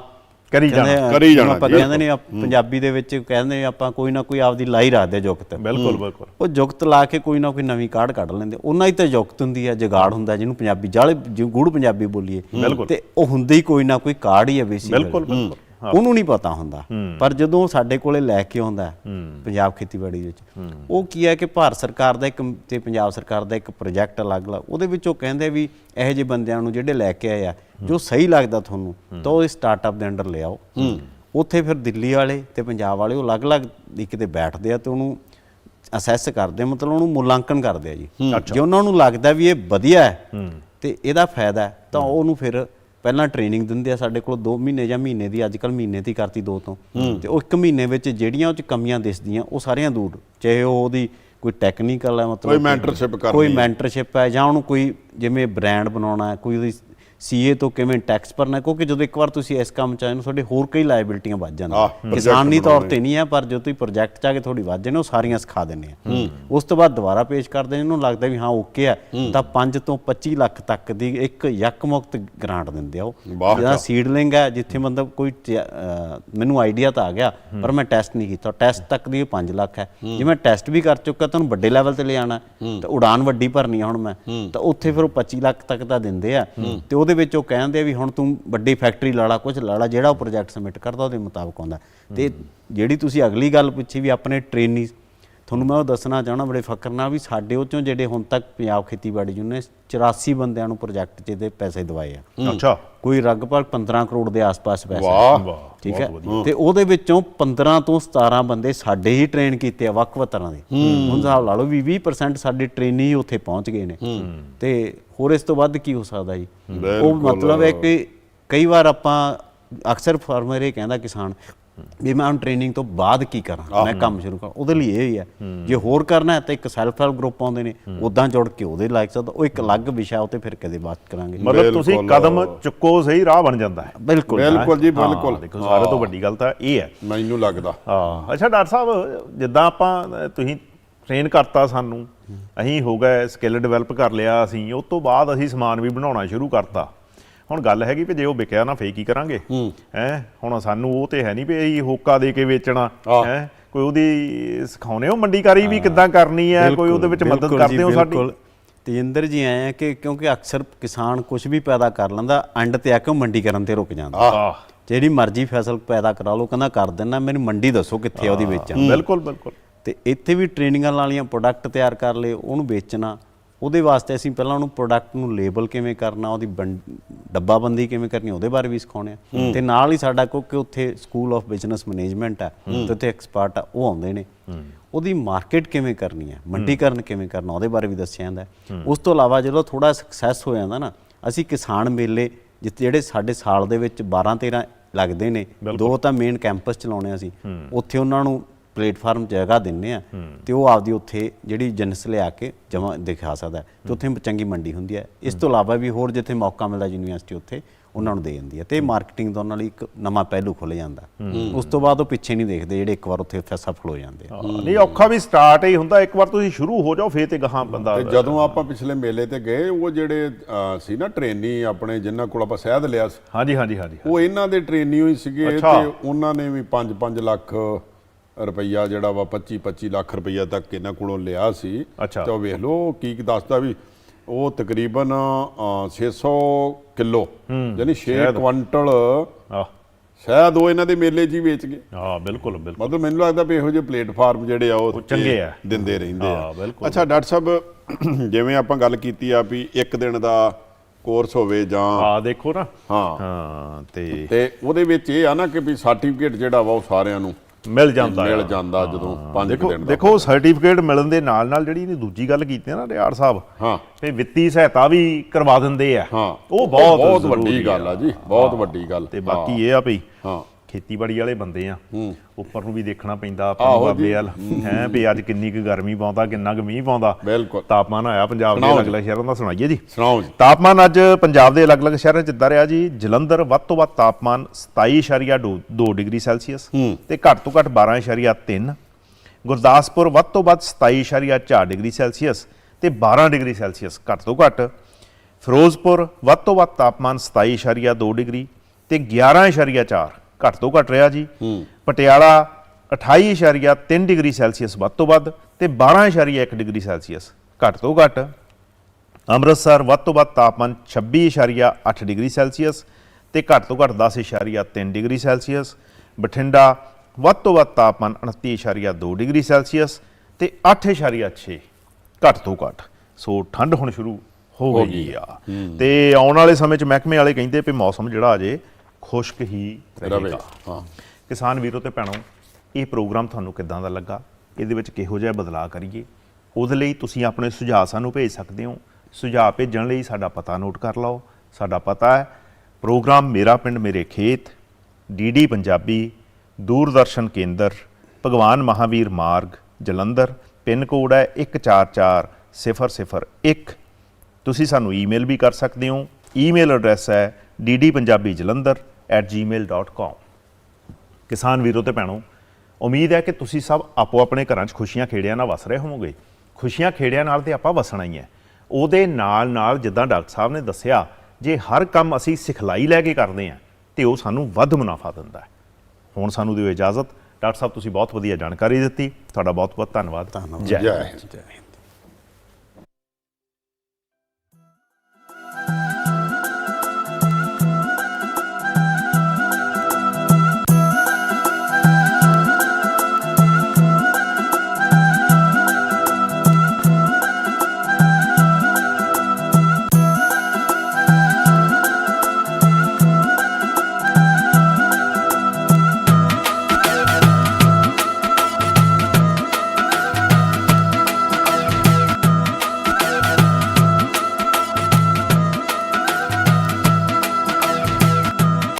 ਕਰੀ ਜਾਣਾ, ਕਰੀ ਜਾਣਾ ਆਪਾਂ। ਕਹਿੰਦੇ ਨੇ ਪੰਜਾਬੀ ਦੇ ਵਿੱਚ ਕਹਿੰਦੇ ਆਪਾਂ ਕੋਈ ਨਾ ਕੋਈ ਆਪਦੀ ਲਾਈ ਰੱਖਦੇ ਜੁਗਤ। ਬਿਲਕੁਲ ਬਿਲਕੁਲ। ਉਹ ਜੁਗਤ ਲਾ ਕੇ ਕੋਈ ਨਾ ਕੋਈ ਨਵੀਂ ਕਾਢ ਕੱਢ ਲੈਂਦੇ ਉਹਨਾਂ ਹੀ ਤਾਂ ਜੁਗਤ ਹੁੰਦੀ ਹੈ ਜਗਾੜ ਹੁੰਦਾ ਜਿਹਨੂੰ ਪੰਜਾਬੀ ਜਾਲੇ ਗੂੜ ਪੰਜਾਬੀ ਬੋਲੀਏ। ਤੇ ਉਹ ਹੁੰਦੀ ਹੀ ਕੋਈ ਨਾ ਕੋਈ ਕਾਢ ਹੀ ਹੈ ਬੇਸਿਕ ਬਿਲਕੁਲ ਬਿਲਕੁਲ। ਉਹਨੂੰ ਨਹੀਂ ਪਤਾ ਹੁੰਦਾ। ਪਰ ਜਦੋਂ ਸਾਡੇ ਕੋਲੇ ਲੈ ਕੇ ਆਉਂਦਾ ਪੰਜਾਬ ਖੇਤੀਬਾੜੀ ਵਿੱਚ ਉਹ ਕੀ ਹੈ ਕਿ ਭਾਰਤ ਸਰਕਾਰ ਦਾ ਇੱਕ ਤੇ ਪੰਜਾਬ ਸਰਕਾਰ ਦਾ ਇੱਕ ਪ੍ਰੋਜੈਕਟ ਅਲੱਗ-ਅਲੱਗ ਉਹਦੇ ਵਿੱਚ ਉਹ ਕਹਿੰਦੇ ਵੀ ਇਹੋ ਜਿਹੇ ਬੰਦਿਆਂ ਨੂੰ ਜਿਹੜੇ ਲੈ ਕੇ ਆਏ ਆ ਜੋ ਸਹੀ ਲੱਗਦਾ ਤੁਹਾਨੂੰ ਤਾਂ ਉਹ ਸਟਾਰਟਅਪ ਦੇ ਅੰਡਰ ਲਿਆਓ ਉੱਥੇ ਫਿਰ ਦਿੱਲੀ ਵਾਲੇ ਤੇ ਪੰਜਾਬ ਵਾਲੇ ਉਹ ਅਲੱਗ-ਅਲੱਗ ਦੀ ਕਿਤੇ ਬੈਠਦੇ ਆ ਤੇ ਉਹਨੂੰ ਅਸੈਸ ਕਰਦੇ ਮਤਲਬ ਉਹਨੂੰ ਮੁਲਾਂਕਣ ਕਰਦੇ ਆ ਜੀ। ਜੇ ਉਹਨਾਂ ਨੂੰ ਲੱਗਦਾ ਵੀ ਇਹ ਵਧੀਆ ਹੈ ਤੇ ਇਹਦਾ ਫਾਇਦਾ ਤਾਂ ਉਹਨੂੰ ਫਿਰ ਪਹਿਲਾਂ ਟ੍ਰੇਨਿੰਗ ਦਿੰਦੇ ਆ ਸਾਡੇ ਕੋਲ 2 ਮਹੀਨੇ ਜਾਂ ਮਹੀਨੇ ਦੀ ਅੱਜ ਕੱਲ ਮਹੀਨੇ ਦੀ ਕਰਤੀ ਦੋ ਤੋਂ। ਤੇ ਉਹ ਇੱਕ ਮਹੀਨੇ ਵਿੱਚ ਜਿਹੜੀਆਂ ਉਹ ਚ ਕਮੀਆਂ ਦਿਸਦੀਆਂ ਉਹ ਸਾਰੀਆਂ ਦੂਰ। ਚਾਹੇ ਉਹ ਉਹਦੀ ਕੋਈ ਟੈਕਨੀਕਲ ਹੈ ਮਤਲਬ ਕੋਈ mentorship ਕਰਨੀ। ਕੋਈ। ਮੈਂਟਰਸ਼ਿਪ ਹੈ ਜਾਂ ਉਹਨੂੰ ਕੋਈ ਜਿਵੇਂ ਬ੍ਰਾਂਡ ਬਣਾਉਣਾ ਹੈ ਕੋਈ ਉਹਦੀ ਸੀਏ ਤੋਂ ਕਿਵੇਂ ਟੈਕਸ ਭਰਨਾ ਕਿਉਂਕਿ ਜਦੋਂ ਇੱਕ ਵਾਰ ਤੁਸੀਂ ਇਸ ਕੰਮ ਚ ਆਏ ਨੂੰ ਤੁਹਾਡੇ ਹੋਰ ਕਈ ਲਾਇਬਿਲਟੀਆਂ ਵੱਧ ਜਾਂਦੀਆਂ ਕਿਸਾਨੀ ਤੌਰ। ਤੇ ਨਹੀਂ ਹੈ ਪਰ ਜਦੋਂ ਤੁਸੀਂ ਪ੍ਰੋਜੈਕਟ ਚ ਆ ਕੇ ਥੋੜੀ ਵੱਧ ਜਾਂਦੇ ਉਹ ਸਾਰੀਆਂ ਸਿਖਾ ਦਿੰਦੇ ਆ। ਉਸ ਤੋਂ ਬਾਅਦ ਦੁਬਾਰਾ ਪੇਸ਼ ਕਰਦੇ ਨੇ ਇਹਨੂੰ ਲੱਗਦਾ ਵੀ ਹਾਂ ਓਕੇ ਹੈ। ਤਾਂ 5 ਤੋਂ 25 ਲੱਖ ਤੱਕ ਦੀ ਇੱਕ ਯੱਕ ਮੁਕਤ ਗ੍ਰਾਂਟ ਦਿੰਦੇ ਆ ਉਹ। ਜਿਹੜਾ ਸੀਡਲਿੰਗ ਹੈ ਜਿੱਥੇ ਮਤਲਬ ਕੋਈ ਮੈਨੂੰ ਆਈਡੀਆ ਤਾਂ ਆ ਗਿਆ ਪਰ ਮੈਂ ਟੈਸਟ ਨਹੀਂ ਕੀਤਾ। ਟੈਸਟ ਤੱਕ ਦੀ 5 ਲੱਖ ਹੈ। ਜੇ ਮੈਂ ਟੈਸਟ ਵੀ ਕਰ ਚੁੱਕਾ ਤੁਹਾਨੂੰ ਵੱਡੇ ਲੈਵਲ ਤੇ ਲਿਆਣਾ ਤਾਂ ਉਡਾਨ ਵੱਡੀ ਭਰਨੀ ਆ ਹੁਣ ਮੈਂ। ਤਾਂ ਉੱਥੇ ਫਿਰ ਉਹ 25 ਲੱਖ ਤੱਕ ਦਾ ਦਿੰਦੇ ਆ। ਤੇ ਉਹਦੇ ਵਿੱਚ ਉਹ ਕਹਿੰਦੇ ਵੀ ਹੁਣ ਤੂੰ ਵੱਡੀ ਫੈਕਟਰੀ ਲਾਲਾ ਕੁਝ ਲਾਲਾ ਜਿਹੜਾ ਉਹ ਪ੍ਰੋਜੈਕਟ ਸਬਮਿਟ ਕਰਦਾ ਉਹਦੇ ਮੁਤਾਬਕ ਆਉਂਦਾ। ਤੇ ਜਿਹੜੀ ਤੁਸੀਂ ਅਗਲੀ ਗੱਲ ਪੁੱਛੀ ਵੀ ਆਪਣੇ ਟ੍ਰੇਨੀ ਤੁਹਾਨੂੰ ਮੈਂ ਉਹ ਦੱਸਣਾ ਚਾਹਣਾ ਬੜੇ ਫਖਰ ਨਾਲ ਵੀ ਸਾਡੇ ਉਹ ਚੋਂ ਜਿਹੜੇ ਹੁਣ ਤੱਕ ਪੰਜਾਬ ਖੇਤੀਬਾੜੀ ਯੂਨੀਅਨ 84 ਬੰਦਿਆਂ ਨੂੰ ਪ੍ਰੋਜੈਕਟ 'ਚ ਇਹਦੇ ਪੈਸੇ ਦਵਾਏ ਆ। ਅੱਛਾ। ਕੋਈ ਲਗਭਗ 15 ਕਰੋੜ ਦੇ ਆਸ-ਪਾਸ ਪੈਸੇ। ਵਾਹ। ਵਾਹ ਠੀਕ ਹੈ? ਤੇ ਉਹਦੇ ਵਿੱਚੋਂ 15 ਤੋਂ 17 ਬੰਦੇ ਸਾਡੇ ਹੀ ਟ੍ਰੇਨ ਕੀਤੇ ਆ ਵੱਖ-ਵੱਖ ਤਰ੍ਹਾਂ ਦੇ। ਹੁਣ ਹਿਸਾਬ ਲਾ ਲਓ ਵੀ 20% ਸਾਡੇ ਟ੍ਰੇਨੀ ਹੀ ਉੱਥੇ ਪਹੁੰਚ ਗਏ ਨੇ। ਤੇ ਹੋਰ ਇਸ ਤੋਂ ਵੱਧ ਕੀ ਹੋ ਸਕਦਾ ਜੀ? ਉਹ। ਮਤਲਬ ਹੈ ਕਿ ਕਈ ਵਾਰ ਆਪਾਂ ਅਕਸਰ ਫਾਰਮਰ ਇਹ ਕਹਿੰਦਾ ਕਿਸਾਨ ਵੀ ਮੈਂ ਹੁਣ ਟ੍ਰੇਨਿੰਗ ਤੋਂ ਬਾਅਦ ਕੀ ਕਰਾਂ? ਮੈਂ ਕੰਮ ਸ਼ੁਰੂ ਕਰਾਂ। ਉਹਦੇ ਲਈ ਇਹ ਹੀ ਹੈ। ਜੇ ਹੋਰ ਕਰਨਾ ਹੈ ਤਾਂ ਇੱਕ ਸੈਲਫ ਹੈਲਪ ਗਰੁੱਪ ਆਉਂਦੇ ਨੇ ਉਦਾਂ ਜੁੜ ਕੇ ਉਹਦੇ ਲਾਇਕ ਸਕਦਾ ਉਹ ਇੱਕ ਅਲੱਗ ਵਿਸ਼ਾ ਉਹ ਤੇ ਫਿਰ ਕਦੇ ਬਾਤ ਕਰਾਂਗੇ। ਮਤਲਬ ਤੁਸੀਂ। ਕਦਮ ਚੁੱਕੋ ਸਹੀ ਰਾਹ ਬਣ ਜਾਂਦਾ ਹੈ। ਬਿਲਕੁਲ। ਬਿਲਕੁਲ ਜੀ ਬਿਲਕੁਲ। ਦੇਖੋ ਸਾਰੇ ਤੋਂ ਵੱਡੀ ਗੱਲ ਤਾਂ ਇਹ ਹੈ। ਮੈਨੂੰ ਲੱਗਦਾ। ਹਾਂ। ਅੱਛਾ ਡਾਕਟਰ ਸਾਹਿਬ ਜਿੱਦਾਂ ਆਪਾਂ ਤੁਸੀਂ ਟ੍ਰੇਨ ਕਰਤਾ ਸਾਨੂੰ ਅਸੀਂ ਹੋ ਗਏ ਸਕਿੱਲ ਡਿਵੈਲਪ ਕਰ ਲਿਆ ਅਸੀਂ ਉਸ ਤੋਂ ਬਾਅਦ ਅਸੀਂ ਸਮਾਨ ਵੀ ਬਣਾਉਣਾ ਸ਼ੁਰੂ ਕਰਤਾ। ਹੁਣ ਗੱਲ ਹੈਗੀ ਵੀ ਜੇ ਉਹ ਵਿਕਿਆ ਨਾ ਫੇਰ ਕੀ ਕਰਾਂਗੇ? ਹੈ। ਹੁਣ ਸਾਨੂੰ ਉਹ ਤੇ ਹੈ ਨਹੀਂ ਵੀ ਅਸੀਂ ਹੋਕਾ ਦੇ ਕੇ ਵੇਚਣਾ। ਹੈ? ਕੋਈ ਉਹਦੀ ਸਿਖਾਉਣੇ ਹੋ ਮੰਡੀਕਾਰੀ ਵੀ ਕਿੱਦਾਂ ਕਰਨੀ ਹੈ? ਕੋਈ ਉਹਦੇ ਵਿੱਚ ਮਦਦ ਕਰਦੇ ਹੋ ਸਾਡੀ। ਤੇਜਿੰਦਰ ਜੀ ਆਏ ਆ ਕਿ ਕਿਉਂਕਿ ਅਕਸਰ ਕਿਸਾਨ ਕੁਝ ਵੀ ਪੈਦਾ ਕਰ ਲੈਂਦਾ ਐਂਡ ਤੇ ਆ ਕੇ ਉਹ ਮੰਡੀਕਰਨ ਤੇ ਰੁਕ ਜਾਂਦਾ। ਜਿਹੜੀ ਮਰਜ਼ੀ ਫਸਲ ਪੈਦਾ ਕਰਾ ਲਓ ਕਹਿੰਦਾ ਕਰ ਦੇਣਾ ਮੈਨੂੰ ਮੰਡੀ ਦੱਸੋ ਕਿੱਥੇ ਆ ਉਹਦੀ ਵੇਚਾਂ ਬਿਲਕੁਲ ਬਿਲਕੁਲ। ਤੇ ਇੱਥੇ ਵੀ ਟ੍ਰੇਨਿੰਗਾਂ ਵਾਲੀਆਂ ਪ੍ਰੋਡਕਟ ਤਿਆਰ ਕਰ ਲਏ ਉਹਨੂੰ ਵੇਚਣਾ। ਉਹਦੇ ਵਾਸਤੇ ਅਸੀਂ ਪਹਿਲਾਂ ਉਹਨੂੰ ਪ੍ਰੋਡਕਟ ਨੂੰ ਲੇਬਲ ਕਿਵੇਂ ਕਰਨਾ ਉਹਦੀ ਡੱਬਾਬੰਦੀ ਕਿਵੇਂ ਕਰਨੀ ਉਹਦੇ ਬਾਰੇ ਵੀ ਸਿਖਾਉਣੇ ਆ। ਤੇ ਨਾਲ ਹੀ ਸਾਡਾ ਕਿਉਂਕਿ ਉੱਥੇ ਸਕੂਲ ਆਫ ਬਿਜ਼ਨਸ ਮੈਨੇਜਮੈਂਟ ਹੈ। ਤੇ ਉੱਥੇ ਐਕਸਪਰਟ ਆ ਉਹ ਆਉਂਦੇ ਨੇ। ਉਹਦੀ ਮਾਰਕੀਟ ਕਿਵੇਂ ਕਰਨੀ ਹੈ। ਮੰਡੀਕਰਨ ਕਿਵੇਂ ਕਰਨਾ ਉਹਦੇ ਬਾਰੇ ਵੀ ਦੱਸਿਆ ਜਾਂਦਾ। ਉਸ ਤੋਂ ਇਲਾਵਾ ਜਦੋਂ ਥੋੜਾ ਸਕਸੈਸ ਹੋ ਜਾਂਦਾ ਨਾ ਅਸੀਂ ਕਿਸਾਨ ਮੇਲੇ ਜਿਹੜੇ ਸਾਡੇ ਸਾਲ ਦੇ ਵਿੱਚ 12 13 ਲੱਗਦੇ ਨੇ ਦੋ ਤਾਂ ਮੇਨ ਕੈਂਪਸ ਚਲਾਉਣੇ ਅਸੀਂ। ਉੱਥੇ ਉਹਨਾਂ ਨੂੰ ਪਲੇਟਫਾਰਮ ਜਗ੍ਹਾ ਦਿੰਨੇ ਆ ਤੇ ਉਹ ਆਪਦੀ ਉੱਥੇ ਜਿਹੜੀ ਜਿਨਸ ਲਿਆ ਕੇ ਜਮਾ ਦਿਖਾ ਸਕਦਾ। ਤੇ ਉੱਥੇ ਚੰਗੀ ਮੰਡੀ ਹੁੰਦੀ ਹੈ ਇਸ ਤੋਂ ਇਲਾਵਾ ਵੀ ਹੋਰ ਜਿੱਥੇ ਮੌਕਾ ਮਿਲਦਾ ਯੂਨੀਵਰਸਿਟੀ ਉੱਥੇ ਉਹਨਾਂ ਨੂੰ ਦੇ ਜਾਂਦੀ ਹੈ ਤੇ ਮਾਰਕੀਟਿੰਗ ਦਾ ਉਹਨਾਂ ਲਈ ਇੱਕ ਨਵਾਂ ਪਹਿਲੂ ਖੁੱਲ ਜਾਂਦਾ। ਉਸ ਤੋਂ ਬਾਅਦ ਉਹ ਪਿੱਛੇ ਨਹੀਂ ਦੇਖਦੇ ਜਿਹੜੇ ਇੱਕ ਵਾਰ ਉੱਥੇ ਸਫਲ ਹੋ ਜਾਂਦੇ ਨਹੀਂ ਔਖਾ ਵੀ ਸਟਾਰਟ ਹੀ ਹੁੰਦਾ। ਇੱਕ ਵਾਰ ਤੁਸੀਂ ਸ਼ੁਰੂ ਹੋ ਜਾਓ ਫੇਰ ਤੇ ਗਾਹਾਂ ਬੰਦਾ ਤੇ ਜਦੋਂ ਆਪਾਂ ਪਿਛਲੇ ਮੇਲੇ ਤੇ ਗਏ ਉਹ ਜਿਹੜੇ ਸੀ ਨਾ ਟ੍ਰੇਨੀ ਆਪਣੇ ਜਿਨ੍ਹਾਂ ਕੋਲ ਆਪਾਂ ਸਹਿਦ ਲਿਆ ਸੀ ਹਾਂਜੀ ਹਾਂਜੀ ਹਾਂਜੀ ਉਹ ਇਹਨਾਂ ਦੇ ਟ੍ਰੇਨੀ ਹੋਈ ਸੀਗੇ। ਤੇ ਉਹਨਾਂ ਨੇ ਵੀ 5-5 ਲੱਖ ਰੁਪਈਆ ਜਿਹੜਾ ਵਾ 25-25 ਲੱਖ ਰੁਪਈਆ ਤੱਕ ਇਹਨਾਂ ਕੋਲੋਂ ਲਿਆ ਸੀ। ਤੇ ਉਹ ਵੇਖ ਲਓ ਕੀ ਦੱਸਦਾ ਵੀ ਉਹ ਤਕਰੀਬਨ ਅਹ, 600 ਕਿਲੋ ਯਾਨੀ 6 ਸ਼ਹਿਦ। ਕੁਇੰਟਲ ਸ਼ਾਇਦ ਉਹ ਇਹਨਾਂ ਦੇ ਮੇਲੇ 'ਚ ਹੀ ਵੇਚ ਗਏ ਹਾਂ ਬਿਲਕੁਲ ਬਿਲਕੁਲ ਮਤਲਬ ਮੈਨੂੰ ਲੱਗਦਾ ਵੀ ਇਹੋ ਜਿਹੇ ਪਲੇਟਫਾਰਮ ਜਿਹੜੇ ਆ ਉਹ ਚੰਗੇ ਆ। ਦਿੰਦੇ ਰਹਿੰਦੇ ਹਾਂ, ਆ। ਅੱਛਾ ਡਾਕਟਰ ਸਾਹਿਬ ਜਿਵੇਂ ਆਪਾਂ ਗੱਲ ਕੀਤੀ ਆ ਵੀ ਇੱਕ ਦਿਨ ਦਾ ਕੋਰਸ ਹੋਵੇ ਜਾਂ ਆ ਦੇਖੋ ਨਾ ਹਾਂ ਹਾਂ ਤੇ ਤੇ ਉਹਦੇ ਵਿੱਚ ਇਹ ਆ ਨਾ ਕਿ ਵੀ ਸਰਟੀਫਿਕੇਟ ਜਿਹੜਾ ਵਾ ਉਹ ਸਾਰਿਆਂ ਨੂੰ ਮਿਲ ਜਾਂਦਾ ਮਿਲ। ਜਾਂਦਾ ਜਦੋਂ 5 ਦੇਖੋ ਦਿਨ ਦਾ। ਦੇਖੋ ਸਰਟੀਫਿਕੇਟ ਮਿਲਣ ਦੇ ਨਾਲ ਨਾਲ ਜਿਹੜੀ ਇਹਦੀ ਦੂਜੀ ਗੱਲ ਕੀਤੀ ਹੈ ਨਾ ਰਿਆੜ ਸਾਹਿਬ ਹਾਂ। ਤੇ ਵਿੱਤੀ ਸਹਾਇਤਾ ਵੀ ਕਰਵਾ ਦਿੰਦੇ ਆ। ਹਾਂ। ਉਹ ਬਹੁਤ ਬਹੁਤ ਵੱਡੀ ਗੱਲ ਆ ਜੀ ਬਹੁਤ ਵੱਡੀ ਗੱਲ। ਤੇ ਬਾਕੀ ਇਹ ਆ ਵੀ ਹਾਂ। ਖੇਤੀਬਾੜੀ ਵਾਲੇ ਬੰਦੇ ਆ। ਉੱਪਰ ਨੂੰ ਵੀ ਦੇਖਣਾ ਪੈਂਦਾ ਜੀ। ਬਾਬੇ ਵਾਲ। ਹੈ। ਵੀ ਅੱਜ ਕਿੰਨੀ ਕੁ ਗਰਮੀ ਪਾਉਂਦਾ ਕਿੰਨਾ ਕੁ ਮੀਂਹ ਪਾਉਂਦਾ। ਬਿਲਕੁਲ। ਤਾਪਮਾਨ ਆਇਆ ਪੰਜਾਬ ਦੇ। ਅਲੱਗ-ਅਲੱਗ ਸ਼ਹਿਰਾਂ ਦਾ ਸੁਣਾਈਏ ਜੀ। ਸੁਣਾਓ ਜੀ। ਤਾਪਮਾਨ ਅੱਜ ਪੰਜਾਬ ਦੇ ਅਲੱਗ-ਅਲੱਗ ਸ਼ਹਿਰਾਂ 'ਚ ਇੱਦਾਂ ਰਿਹਾ ਜੀ। ਜਲੰਧਰ ਵੱਧ ਤੋਂ ਵੱਧ ਤਾਪਮਾਨ 27.2 ਡਿਗਰੀ ਸੈਲਸੀਅਸ। ਤੇ ਘੱਟ ਤੋਂ ਘੱਟ 12.3 ਗੁਰਦਾਸਪੁਰ ਵੱਧ ਤੋਂ ਵੱਧ 27.4 ਡਿਗਰੀ ਸੈਲਸੀਅਸ ਤੇ 12 ਡਿਗਰੀ ਸੈਲਸੀਅਸ ਘੱਟ ਤੋਂ ਘੱਟ। ਫਿਰੋਜ਼ਪੁਰ ਵੱਧ ਤੋਂ ਵੱਧ ਤਾਪਮਾਨ 27.2 ਡਿਗਰੀ ਤੇ 11.4 ਘੱਟ ਤੋਂ ਘੱਟ ਰਿਹਾ ਜੀ। ਪਟਿਆਲਾ 28.3 ਡਿਗਰੀ ਸੈਲਸੀਅਸ ਵੱਧ ਤੋਂ ਵੱਧ ਤੇ 12.1 ਡਿਗਰੀ ਸੈਲਸੀਅਸ ਘੱਟ ਤੋਂ ਘੱਟ। ਅੰਮ੍ਰਿਤਸਰ ਵੱਧ ਤੋਂ ਵੱਧ ਤਾਪਮਾਨ 26.8 ਡਿਗਰੀ ਸੈਲਸੀਅਸ ਤੇ ਘੱਟ ਤੋਂ ਘੱਟ 10.3 ਡਿਗਰੀ ਸੈਲਸੀਅਸ। ਬਠਿੰਡਾ ਵੱਧ ਤੋਂ ਵੱਧ ਤਾਪਮਾਨ 29.2 ਡਿਗਰੀ ਸੈਲਸੀਅਸ ਤੇ 8.6 ਘੱਟ ਤੋਂ ਘੱਟ। ਸੋ ਠੰਡ ਹੁਣ ਸ਼ੁਰੂ ਹੋ ਗਈ ਆ। ਤੇ ਆਉਣ ਵਾਲੇ ਸਮੇਂ 'ਚ ਮਹਿਕਮੇ ਵਾਲੇ ਕਹਿੰਦੇ ਵੀ ਮੌਸਮ ਜਿਹੜਾ ਅਜੇ ਖੁਸ਼ਕ ਹੀ ਰਹੇਗਾ। ਹਾਂ। ਕਿਸਾਨ ਵੀਰੋ ਤੇ ਭੈਣੋ ਇਹ ਪ੍ਰੋਗਰਾਮ ਤੁਹਾਨੂੰ ਕਿੱਦਾਂ ਦਾ ਲੱਗਾ? ਇਹਦੇ ਵਿੱਚ ਕਿਹੋ ਜਿਹਾ ਬਦਲਾਅ ਕਰੀਏ? ਉਹਦੇ ਲਈ ਤੁਸੀਂ ਆਪਣੇ ਸੁਝਾਅ ਸਾਨੂੰ ਭੇਜ ਸਕਦੇ ਹੋ। ਸੁਝਾਅ ਭੇਜਣ ਲਈ ਸਾਡਾ ਪਤਾ ਨੋਟ ਕਰ ਲਓ। ਸਾਡਾ ਪਤਾ ਹੈ ਪ੍ਰੋਗਰਾਮ ਮੇਰਾ ਪਿੰਡ ਮੇਰੇ ਖੇਤ ਡੀਡੀ ਪੰਜਾਬੀ ਦੂਰਦਰਸ਼ਨ ਕੇਂਦਰ ਭਗਵਾਨ ਮਹਾਵੀਰ ਮਾਰਗ ਜਲੰਧਰ ਪਿੰਨ ਕੋਡ ਹੈ 144001 ਤੁਸੀਂ ਸਾਨੂੰ ਈਮੇਲ ਵੀ ਕਰ ਸਕਦੇ ਹੋ। ਈਮੇਲ ਐਡਰੈਸ ਹੈ ddpunjabijalandhar@gmail.com ਕਿਸਾਨ ਵੀਰੋ ਤੇ ਭੈਣੋ ਉਮੀਦ ਹੈ ਕਿ ਤੁਸੀਂ ਸਭ ਆਪੋ ਆਪਣੇ ਘਰਾਂ 'ਚ ਖੁਸ਼ੀਆਂ ਖੇੜਿਆਂ ਨਾਲ ਵਸ ਰਹੇ ਹੋਵੋਗੇ। ਖੁਸ਼ੀਆਂ ਖੇੜਿਆਂ ਨਾਲ ਤੇ ਆਪਾਂ ਵਸਣਾ ਹੀ ਹੈ। ਉਹਦੇ ਨਾਲ ਨਾਲ ਜਿੱਦਾਂ ਡਾਕਟਰ ਸਾਹਿਬ ਨੇ ਦੱਸਿਆ ਜੇ ਹਰ ਕੰਮ ਅਸੀਂ ਸਿਖਲਾਈ ਲੈ ਕੇ ਕਰਦੇ ਹਾਂ ਤੇ ਉਹ ਸਾਨੂੰ ਵੱਧ ਮੁਨਾਫਾ ਦਿੰਦਾ ਹੈ। ਹੁਣ ਸਾਨੂੰ ਦਿਓ ਇਜਾਜ਼ਤ। ਡਾਕਟਰ ਸਾਹਿਬ ਤੁਸੀਂ ਬਹੁਤ ਵਧੀਆ ਜਾਣਕਾਰੀ ਦਿੱਤੀ। ਤੁਹਾਡਾ ਬਹੁਤ ਬਹੁਤ ਧੰਨਵਾਦ। ਧੰਨਵਾਦ ਜੈ ਹਿੰਦ।